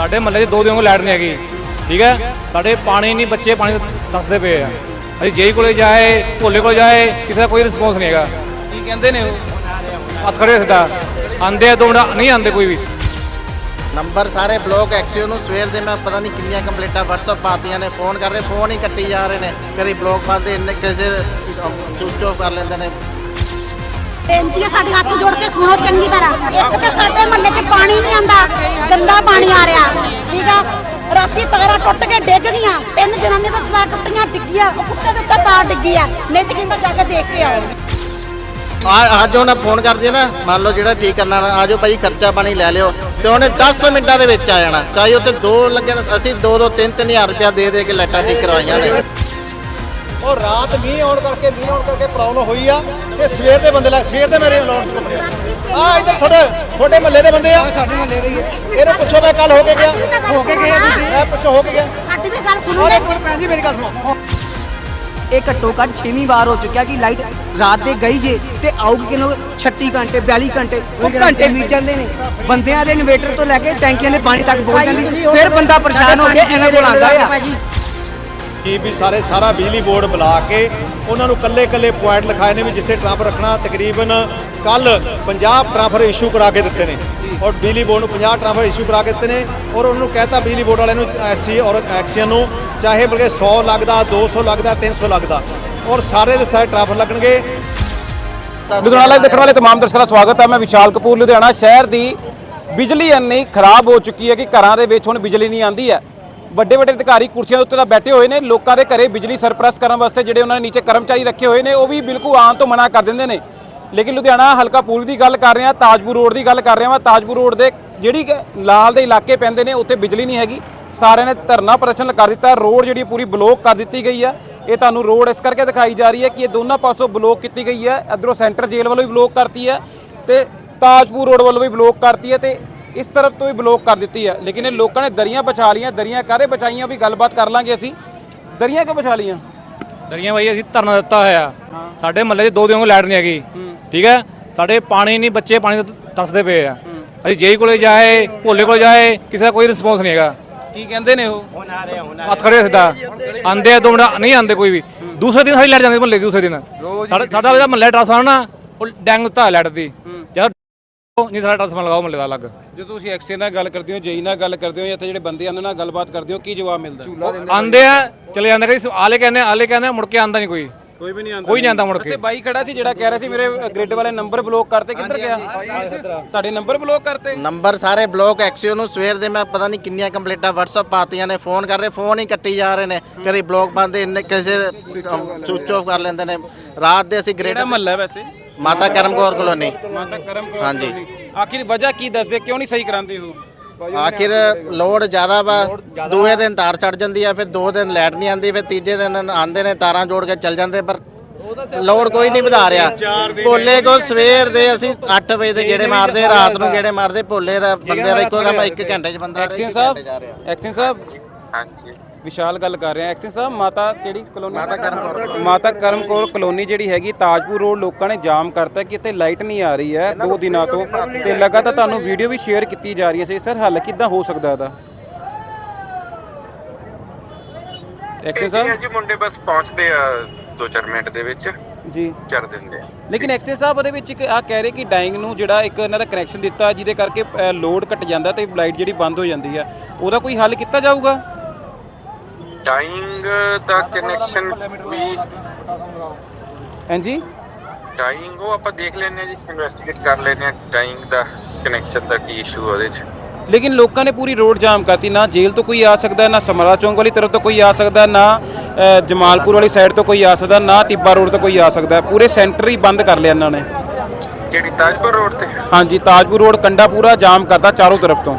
ਸਾਡੇ ਮਹੱਲੇ 'ਚ ਦੋ ਦਿਨ ਤੋਂ ਲਾਈਟ ਨਹੀਂ ਹੈਗੀ ਠੀਕ ਹੈ? ਸਾਡੇ ਪਾਣੀ ਨਹੀਂ ਬੱਚੇ ਪਾਣੀ ਦੱਸਦੇ ਪਏ ਆ। ਅਸੀਂ ਜੇਈ ਕੋਲੇ ਜਾਏ ਭੋਲੇ ਕੋਲੇ ਜਾਏ ਕਿਸੇ ਦਾ ਕੋਈ ਰਿਸਪੌਂਸ ਨਹੀਂ ਹੈਗਾ। ਕੀ ਕਹਿੰਦੇ ਨੇ ਉਹ? ਹੱਥ ਖੜੇ ਸਿੱਧਾ। ਆਂਦੇ ਆ ਦੋ ਨਹੀਂ ਆਂਦੇ ਕੋਈ ਵੀ। ਨੰਬਰ ਸਾਰੇ ਬਲੌਕ ਐਕਸੀਓ ਨੂੰ ਸਵੇਰ ਦੇ ਮੈਂ ਪਤਾ ਨਹੀਂ ਕਿੰਨੀਆਂ ਕੰਪਲੀਟਾਂ WhatsApp ਪਾਤੀਆਂ ਨੇ ਫੋਨ ਕਰ ਰਹੇ ਫੋਨ ਹੀ ਕੱਟੀ ਜਾ ਰਹੇ ਨੇ। ਕਦੀ ਬਲੌਕ ਪਾਦੇ ਇੰਨੇ ਕਿਸੇ ਸਵਿਚ ਆਫ ਕਰ ਲੈਂਦੇ ਨੇ। ਬੇਨਤੀ ਹੈ ਸਾਡੇ ਹੱਥ ਜੋੜ ਕੇ ਸੁਣੋ ਚੰਗੀ ਤਰ੍ਹਾਂ। ਇੱਕ ਤਾਂ ਸਾਡੇ ਮਹੱਲੇ 'ਚ ਪਾਣੀ ਨਹੀਂ ਆਂਦਾ ਗੰਦਾ ਪਾਣੀ ਆ ਰਿਹਾ। ਠੀਕ ਆ? ਰਾਤੀ ਤਾਰਾਂ ਟੁੱਟ ਕੇ ਡਿੱਗ ਗਈਆਂ। ਤਿੰਨ ਜਨਾਨੀਆਂ ਤੋਂ ਤਾਰਾਂ ਟੁੱਟੀਆਂ ਡਿੱਗੀਆਂ। ਉਹ ਕੁੱਤੇ ਦੇ ਉੱਤੇ ਤਾਰ ਡਿੱਗੀ ਆ। ਨਿੱਜ ਕਹਿੰਦਾ ਜਾ ਕੇ ਦੇਖ ਕੇ ਆਓ। ਆ ਅੱਜ ਉਹਨਾਂ ਫੋਨ ਕਰ ਦਿਆ ਨਾ ਮੰਨ ਲਓ ਜਿਹੜਾ ਠੀਕ ਕਰਨਾ ਆਜੋ ਭਾਈ ਖਰਚਾ ਪਾਣੀ ਲੈ ਲਿਓ। ਤੇ ਉਹਨੇ 10 ਮਿੰਟਾਂ ਦੇ ਵਿੱਚ ਆ ਜਾਣਾ। ਚਾਹੇ ਉੱਤੇ ਦੋ ਲੱਗੇ ਨਾ, ਅਸੀਂ 2 2 3 3000 ਰੁਪਇਆ ਦੇ ਦੇ ਕੇ ਲਾਈਟਾਂ ਠੀਕ ਕਰਵਾਈਆਂ ਨੇ। ਉਹ ਰਾਤ ਮੀਂਹ ਆਉਣ ਕਰਕੇ ਮੀਂਹ ਆਉਣ ਕਰਕੇ ਪ੍ਰੋਬਲਮ ਹੋਈ ਆ ਤੇ ਸਵੇਰ ਦੇ ਬੰਦੇ ਲੱਗ ਸਵੇਰ ਦੇ ਮੇਰੇ ਲੋਨ ਆ। ਇੱਧਰ ਤੁਹਾਡੇ ਤੁਹਾਡੇ ਮਹੱਲੇ ਦੇ ਬੰਦੇ ਆ। ਸਾਡੇ ਮਹੱਲੇ ਦੇ ਇਹਨੇ ਪੁੱਛੋ ਮੈਂ ਕੱਲ ਹੋ ਕੇ ਗਿਆ। ਹੋ ਕੇ ਗਏ ਤੁਸੀਂ। ਮੈਂ ਪੁੱਛੋ ਹੋ ਕੇ ਗਿਆ। ਸਾਡੀ ਵੀ ਗੱਲ ਸੁਣੋ ਔਰ ਇੱਕ ਮਿੰਟ ਭੈਣ ਜੀ ਮੇਰੀ ਗੱਲ ਸੁਣੋ। ਇਹ ਘੱਟੋ ਘੱਟ 6ਵੀਂ ਵਾਰ ਹੋ ਚੁੱਕਿਆ ਕਿ ਲਾਈਟ ਰਾਤ ਦੇ ਗਈ ਜੇ ਤੇ ਆਊਗੀ ਕਿਨੋ 36 ਘੰਟੇ 42 ਘੰਟੇ। ਉਹ ਘੰਟੇ ਬੀਤ ਜਾਂਦੇ ਨੇ। ਬੰਦਿਆਂ ਦੇ ਇਨਵੇਟਰ ਤੋਂ ਲੈ ਕੇ ਟੈਂਕੀਆਂ ਦੇ ਪਾਣੀ ਤੱਕ ਪਹੁੰਚ ਜਾਂਦੀ ਫਿਰ ਬੰਦਾ ਪਰੇਸ਼ਾਨ ਹੋ ਕੇ ਇਹਨਾਂ ਕੋਲ ਆਉਂਦਾ ਆ। ਕਿ ਵੀ ਸਾਰੇ ਸਾਰਾ ਬਿਜਲੀ ਬੋਰਡ ਬੁਲਾ ਕੇ ਉਹਨਾਂ ਨੂੰ ਕੱਲੇ ਕੱਲੇ ਪੁਆਇੰਟ ਲਿਖਾਏ ਨੇ ਵੀ ਜਿੱਥੇ ਟਰੰਪ ਰੱਖਣਾ ਤਕਰੀਬਨ ਕੱਲ 50 ਟਰਾਂਸਫਰ ਇਸ਼ੂ ਕਰਾ ਕੇ ਦਿੱਤੇ ਨੇ ਔਰ ਬਿਜਲੀ ਬੋਰਡ ਨੂੰ 50 ਟਰਾਂਫਰ ਇਸ਼ੂ ਕਰਾ ਕੇ ਦਿੱਤੇ ਨੇ ਔਰ ਉਹਨਾਂ ਨੂੰ ਕਹਿਤਾ ਬਿਜਲੀ ਬੋਰਡ ਵਾਲਿਆਂ ਨੂੰ, ਐਸਸੀ ਔਰ ਐਕਸੀਅਨ ਨੂੰ, ਚਾਹੇ ਬਲਕਿ 100 ਲੱਗਦਾ 200 ਲੱਗਦਾ 300 ਲੱਗਦਾ ਔਰ ਸਾਰੇ ਦੇ ਸਾਰੇ ਟਰਾਂਸਫਰ ਲੱਗਣਗੇ। ਲੁਧਿਆਣਾ ਲਾਈਵ ਦੇਖਣ ਵਾਲੇ ਤਮਾਮ ਦਰਸ਼ਕਾਂ ਦਾ ਸਵਾਗਤ ਹੈ। ਮੈਂ ਵਿਸ਼ਾਲ ਕਪੂਰ, ਲੁਧਿਆਣਾ ਸ਼ਹਿਰ ਦੀ ਬਿਜਲੀ ਇੰਨੀ ਖਰਾਬ ਹੋ ਚੁੱਕੀ ਹੈ ਕਿ ਘਰਾਂ ਦੇ ਵਿੱਚ ਹੁਣ ਬਿਜਲੀ ਨਹੀਂ ਆਂਦੀ ਹੈ। ਵੱਡੇ ਵੱਡੇ ਅਧਿਕਾਰੀ ਕੁਰਸੀਆਂ ਦੇ ਉੱਤੇ ਤਾਂ ਬੈਠੇ ਹੋਏ ਨੇ, ਲੋਕਾਂ ਦੇ ਘਰੇ ਬਿਜਲੀ ਸਰਪ੍ਰਸਤ ਕਰਨ ਵਾਸਤੇ ਜਿਹੜੇ ਉਹਨਾਂ ਨੇ ਨੀਚੇ ਕਰਮਚਾਰੀ ਰੱਖੇ ਹੋਏ ਨੇ, ਉਹ ਵੀ ਬਿਲਕੁਲ ਆਉਣ ਤੋਂ ਮਨਾ ਕਰ ਦਿੰਦੇ ਨੇ। ਲੇਕਿਨ ਲੁਧਿਆਣਾ ਹਲਕਾ ਪੂਰਬੀ ਦੀ ਗੱਲ ਕਰ ਰਹੇ ਹਾਂ, ਤਾਜਪੁਰ ਰੋਡ ਦੀ ਗੱਲ ਕਰ ਰਹੇ ਹਾਂ, ਤਾਜਪੁਰ ਰੋਡ ਦੇ ਜਿਹੜੀ ਕਿ ਲਾਲ ਦੇ ਇਲਾਕੇ ਪੈਂਦੇ ਨੇ, ਉੱਥੇ ਬਿਜਲੀ ਨਹੀਂ ਹੈਗੀ। ਸਾਰਿਆਂ ਨੇ ਧਰਨਾ ਪ੍ਰਦਰਸ਼ਨ ਕਰ ਦਿੱਤਾ, ਰੋਡ ਜਿਹੜੀ ਪੂਰੀ ਬਲੌਕ ਕਰ ਦਿੱਤੀ ਗਈ ਹੈ ਇਹ ਤੁਹਾਨੂੰ ਰੋਡ ਇਸ ਕਰਕੇ ਦਿਖਾਈ ਜਾ ਰਹੀ ਹੈ ਕਿ ਇਹ ਦੋਨਾਂ ਪਾਸੋਂ ਬਲੌਕ ਕੀਤੀ ਗਈ ਹੈ, ਇਧਰੋਂ ਸੈਂਟਰ ਜੇਲ੍ਹ ਵੱਲੋਂ ਵੀ ਬਲੌਕ ਕਰਤੀ ਹੈ ਤੇ ਤਾਜਪੁਰ ਰੋਡ ਵੱਲੋਂ ਵੀ ਬਲੌਕ ਕਰਤੀ ਹੈ ਤੇ ਇਸ ਤਰਫ ਤੋਂ ਵੀ ਬਲੌਕ ਕਰ ਦਿੱਤੀ ਹੈ ਲੇਕਿਨ ਇਹ ਲੋਕਾਂ ਨੇ ਦਰੀਆਂ ਵਿਛਾ ਲੀਆਂ ਦਰੀਆਂ ਕਾਹਦੇ ਵਿਛਾਈਆਂ ਵੀ ਗੱਲਬਾਤ ਕਰ ਲਾਂਗੇ ਅਸੀਂ। ਦਰੀਆਂ ਕਿਉਂ ਵਿਛਾ ਲੀਆਂ ਦਰੀਆਂ ਭਾਈ ਅਸੀਂ ਧਰਨਾ ਦਿੱਤਾ ਹੋਇਆ। ਸਾਡੇ ਮਹੱਲੇ 'ਚ ਦੋ ਦਿਨ ਤੋਂ ਲਾਈਟ ਨਹੀਂ ਹੈਗੀ। ਠੀਕ ਹੈ? ਸਾਡੇ ਪਾਣੀ ਨਹੀਂ ਬੱਚੇ ਪਾਣੀ ਦੱਸਦੇ ਪਏ ਆ। ਅਸੀਂ ਜੇਈ ਕੋਲੇ ਜਾਏ ਭੋਲੇ ਕੋਲੇ ਜਾਏ ਕਿਸੇ ਦਾ ਕੋਈ ਰਿਸਪੌਂਸ ਨਹੀਂ ਹੈਗਾ। ਕੀ ਕਹਿੰਦੇ ਨੇ ਉਹ? ਹੱਥ ਖੜੇ ਸਿੱਧਾ। ਆਂਦੇ ਆ ਦੋ ਮਿੰਟ ਨਹੀਂ ਆਂਦੇ ਕੋਈ ਵੀ। ਦੂਸਰੇ ਦਿਨ ਸਾਡੀ ਲਾਈਟ ਜਾਂਦੀ ਮਹੱਲੇ ਦੀ ਦੂਸਰੇ ਦਿਨ। ਸਾਡਾ ਸਾਡਾ ਜਿਹੜਾ ਮਹੱਲੇ ਟ੍ਰਾਂਸਫਾਰਮਰ ਨਾ ਉਹ ਡੈਂਗ ਦਿੱਤਾ ਲਾਈਟ ਦੀ। ਜਦ ਨਹੀਂ ਸਾਡਾ ਟ੍ਰਾਂਸਫਾਰਮਰ ਲਗਾਓ ਮਹੱਲੇ ਦਾ ਅਲੱਗ। ਜਦੋਂ ਤੁਸੀਂ ਐਕਸੇ ਨਾਲ ਗੱਲ ਕਰਦੇ ਹੋ ਜੇਈ ਨਾਲ ਗੱਲ ਕਰਦੇ ਹੋ ਜਾਂ ਇੱਥੇ ਜਿਹੜੇ ਬੰਦੇ ਆ ਉਹਨਾਂ ਨਾਲ ਗੱਲਬਾਤ ਕਰਦੇ ਹੋ ਕੀ ਜਵਾਬ ਮਿਲਦਾ? ਆਂਦੇ ਆ ਚਲੇ ਜਾਂਦੇ ਕਦੀ ਆਲੇ ਕਹਿੰਦੇ ਆਲੇ ਕਹਿੰਦੇ ਮੁੜ ਕੇ ਆਂਦਾ ਨਹੀਂ ਕੋਈ। ਕੋਈ ਵੀ ਨਹੀਂ ਆਂਦਾ ਕੋਈ ਨਹੀਂ ਆਂਦਾ ਮੁੜ ਤੇ ਕੇ ਬਾਈ ਖੜਾ ਸੀ ਜਿਹੜਾ ਕਹਿ ਰਿਹਾ ਸੀ ਮੇਰੇ ਗ੍ਰਿਡ ਵਾਲੇ ਨੰਬਰ ਬਲੌਕ ਕਰਤੇ ਕਿੱਧਰ ਗਿਆ? ਤੁਹਾਡੇ ਨੰਬਰ ਬਲੌਕ ਕਰਤੇ? ਨੰਬਰ ਸਾਰੇ ਬਲੌਕ ਐਕਸੀਓ ਨੂੰ ਸਵੇਰ ਦੇ ਮੈਂ ਪਤਾ ਨਹੀਂ ਕਿੰਨੀਆਂ ਕੰਪਲੀਟਾਂ WhatsApp ਪਾਤੀਆਂ ਨੇ ਫੋਨ ਕਰ ਰਹੇ ਫੋਨ ਹੀ ਕੱਟੀ ਜਾ ਰਹੇ ਨੇ। ਕਦੀ ਬਲੌਕ ਪਾਉਂਦੇ ਇੰਨੇ ਕਿਸੇ ਸਵਿਚ ਆਫ ਕਰ ਲੈਂਦੇ ਨੇ। ਰਾਤ ਦੇ ਅਸੀਂ ਗ੍ਰੇਡ ਮਹੱਲਾ ਵੈਸੇ? ਮਾਤਾ ਕਰਮਕੌਰ ਕਲੋਨੀ। ਮਾਤਾ ਕਰਮ ਕੌਰ ਹਾਂਜੀ। ਕਲੋਨੀ। ਆਖਿਰ ਵਜ੍ਹਾ ਕੀ ਦੱਸਦੇ? ਕਿਉਂ ਨਹੀਂ ਸਹੀ ਕਰਾਉਂਦੇ ਹੋ ਆਖਿਰ ਲੋਡ ਜ਼ਿਆਦਾ ਵਾ ਦੂਏ ਦਿਨ ਤਾਰ ਚੜ ਜਾਂਦੀ ਆ ਫਿਰ ਦੋ ਦਿਨ ਲਾਈਟ ਨਹੀਂ ਆਉਂਦੀ ਫਿਰ ਤੀਜੇ ਦਿਨ ਆਉਂਦੇ ਨੇ ਤਾਰਾਂ ਜੋੜ ਕੇ ਚੱਲ ਜਾਂਦੇ ਪਰ ਲੋਡ ਕੋਈ ਨਹੀਂ ਵਧਾ ਰਿਹਾ। ਭੋਲੇ ਕੋ ਸਵੇਰ ਦੇ ਅਸੀਂ 8 ਵਜੇ ਦੇ ਗੇੜੇ ਮਾਰਦੇ ਰਾਤ ਨੂੰ ਗੇੜੇ ਮਾਰਦੇ ਭੋਲੇ ਦਾ ਬੰਦੇ ਦਾ ਇੱਕੋ ਕੰਮ 1 ਘੰਟੇ 'ਚ ਬੰਦਾ ਐਕਸ਼ਨ ਸਾਹਿਬ ਐਕਸ਼ਨ ਸਾਹਿਬ। ਹਾਂਜੀ। ਵਿਸ਼ਾਲ ਗੱਲ ਕਰ ਰਹੇ ਆ ਐਕਸ਼ਨ ਸਾਹਿਬ ਮਾਤਾ ਕਿਹੜੀ ਕਲੋਨੀ? ਮਾਤਾ ਕਰਮਕੌਰ ਮਾਤਾ ਕਰਮਕੌਰ ਕਲੋਨੀ ਜਿਹੜੀ ਹੈਗੀ ਤਾਜਪੁਰ ਰੋਡ ਲੋਕਾਂ ਨੇ ਜਾਮ ਕਰਤਾ ਕਿ ਇੱਥੇ ਲਾਈਟ ਨਹੀਂ ਆ ਰਹੀ ਹੈ ਦੋ ਦਿਨਾਂ ਤੋਂ। ਤੇ ਲਗਾਤਾਰ ਤੁਹਾਨੂੰ ਵੀਡੀਓ ਵੀ ਸ਼ੇਅਰ ਕੀਤੀ ਜਾ ਰਹੀ ਹੈ। ਸਰ ਹੱਲ ਕਿੱਦਾਂ ਹੋ ਸਕਦਾ ਇਹਦਾ? ਐਕਸ਼ਨ ਇਹ ਸਾਹਿਬ? ਜੀ ਮੁੰਡੇ ਬਸ ਪਹੁੰਚਦੇ ਆ 2-4 ਮਿੰਟ ਦੇ ਵਿੱਚ। ਜੀ। ਕਰ ਦਿੰਦੇ ਆ। ਲੇਕਿਨ ਐਕਸੇ ਸਾਹਿਬ ਉਹਦੇ ਵਿੱਚ ਇੱਕ ਆ ਕਹਿ ਰਹੇ ਕਿ ਡਾਈਂਗ ਨੂੰ ਜਿਹੜਾ ਇੱਕ ਇਹਨਾਂ ਦਾ ਕਨੈਕਸ਼ਨ ਦਿੱਤਾ ਜਿਹਦੇ ਕਰਕੇ ਲੋਡ ਘਟ ਜਾਂਦਾ ਤੇ ਲਾਈਟ ਜਿਹੜੀ ਬੰਦ ਹੋ ਜਾਂਦੀ ਹੈ। ਉਹਦਾ ਕੋਈ ਹੱਲ ਕੀਤਾ ਜਾਊਗਾ? ਡਾਈਂਗ ਦਾ ਕਨੈਕਸ਼ਨ ਵੀ ਹਾਂਜੀ? ਡਾਈਂਗ ਉਹ ਆਪਾਂ ਦੇਖ ਆ ਜੀ ਇਨਵੈਸਟੀਗੇਟ ਕਰ ਲੈਂਦੇ ਆ ਡਾਈਂਗ ਦਾ ਕਨੈਕਸ਼ਨ ਦਾ ਕੀ ਇਸ਼ੂ ਉਹਦੇ 'ਚ। ਲੇਕਿਨ ਲੋਕਾਂ ਨੇ ਪੂਰੀ ਰੋਡ ਜਾਮ ਕਰਤੀ ਨਾ ਜੇਲ੍ਹ ਤੋਂ ਕੋਈ ਆ ਸਕਦਾ ਨਾ ਸਮਰਾ ਚੌਂਕ ਵਾਲੀ ਤਰਫ ਤੋਂ ਕੋਈ ਆ ਸਕਦਾ ਨਾ ਜਮਾਲਪੁਰ ਵਾਲੀ ਸਾਈਡ ਤੋਂ ਕੋਈ ਆ ਸਕਦਾ ਨਾ ਟਿੱਬਾ ਰੋਡ ਤੋਂ ਕੋਈ ਆ ਸਕਦਾ ਪੂਰੇ ਸੈਂਟਰ ਹੀ ਬੰਦ ਕਰ ਲਿਆ ਇਹਨਾਂ ਨੇ। ਜਿਹੜੀ ਤਾਜਪੁਰ ਰੋਡ ਤੇ? ਹਾਂਜੀ ਤਾਜਪੁਰ ਰੋਡ ਕੰਡਾ ਪੂਰਾ ਜਾਮ ਕਰਤਾ ਚਾਰੋਂ ਤਰਫ ਤੋਂ।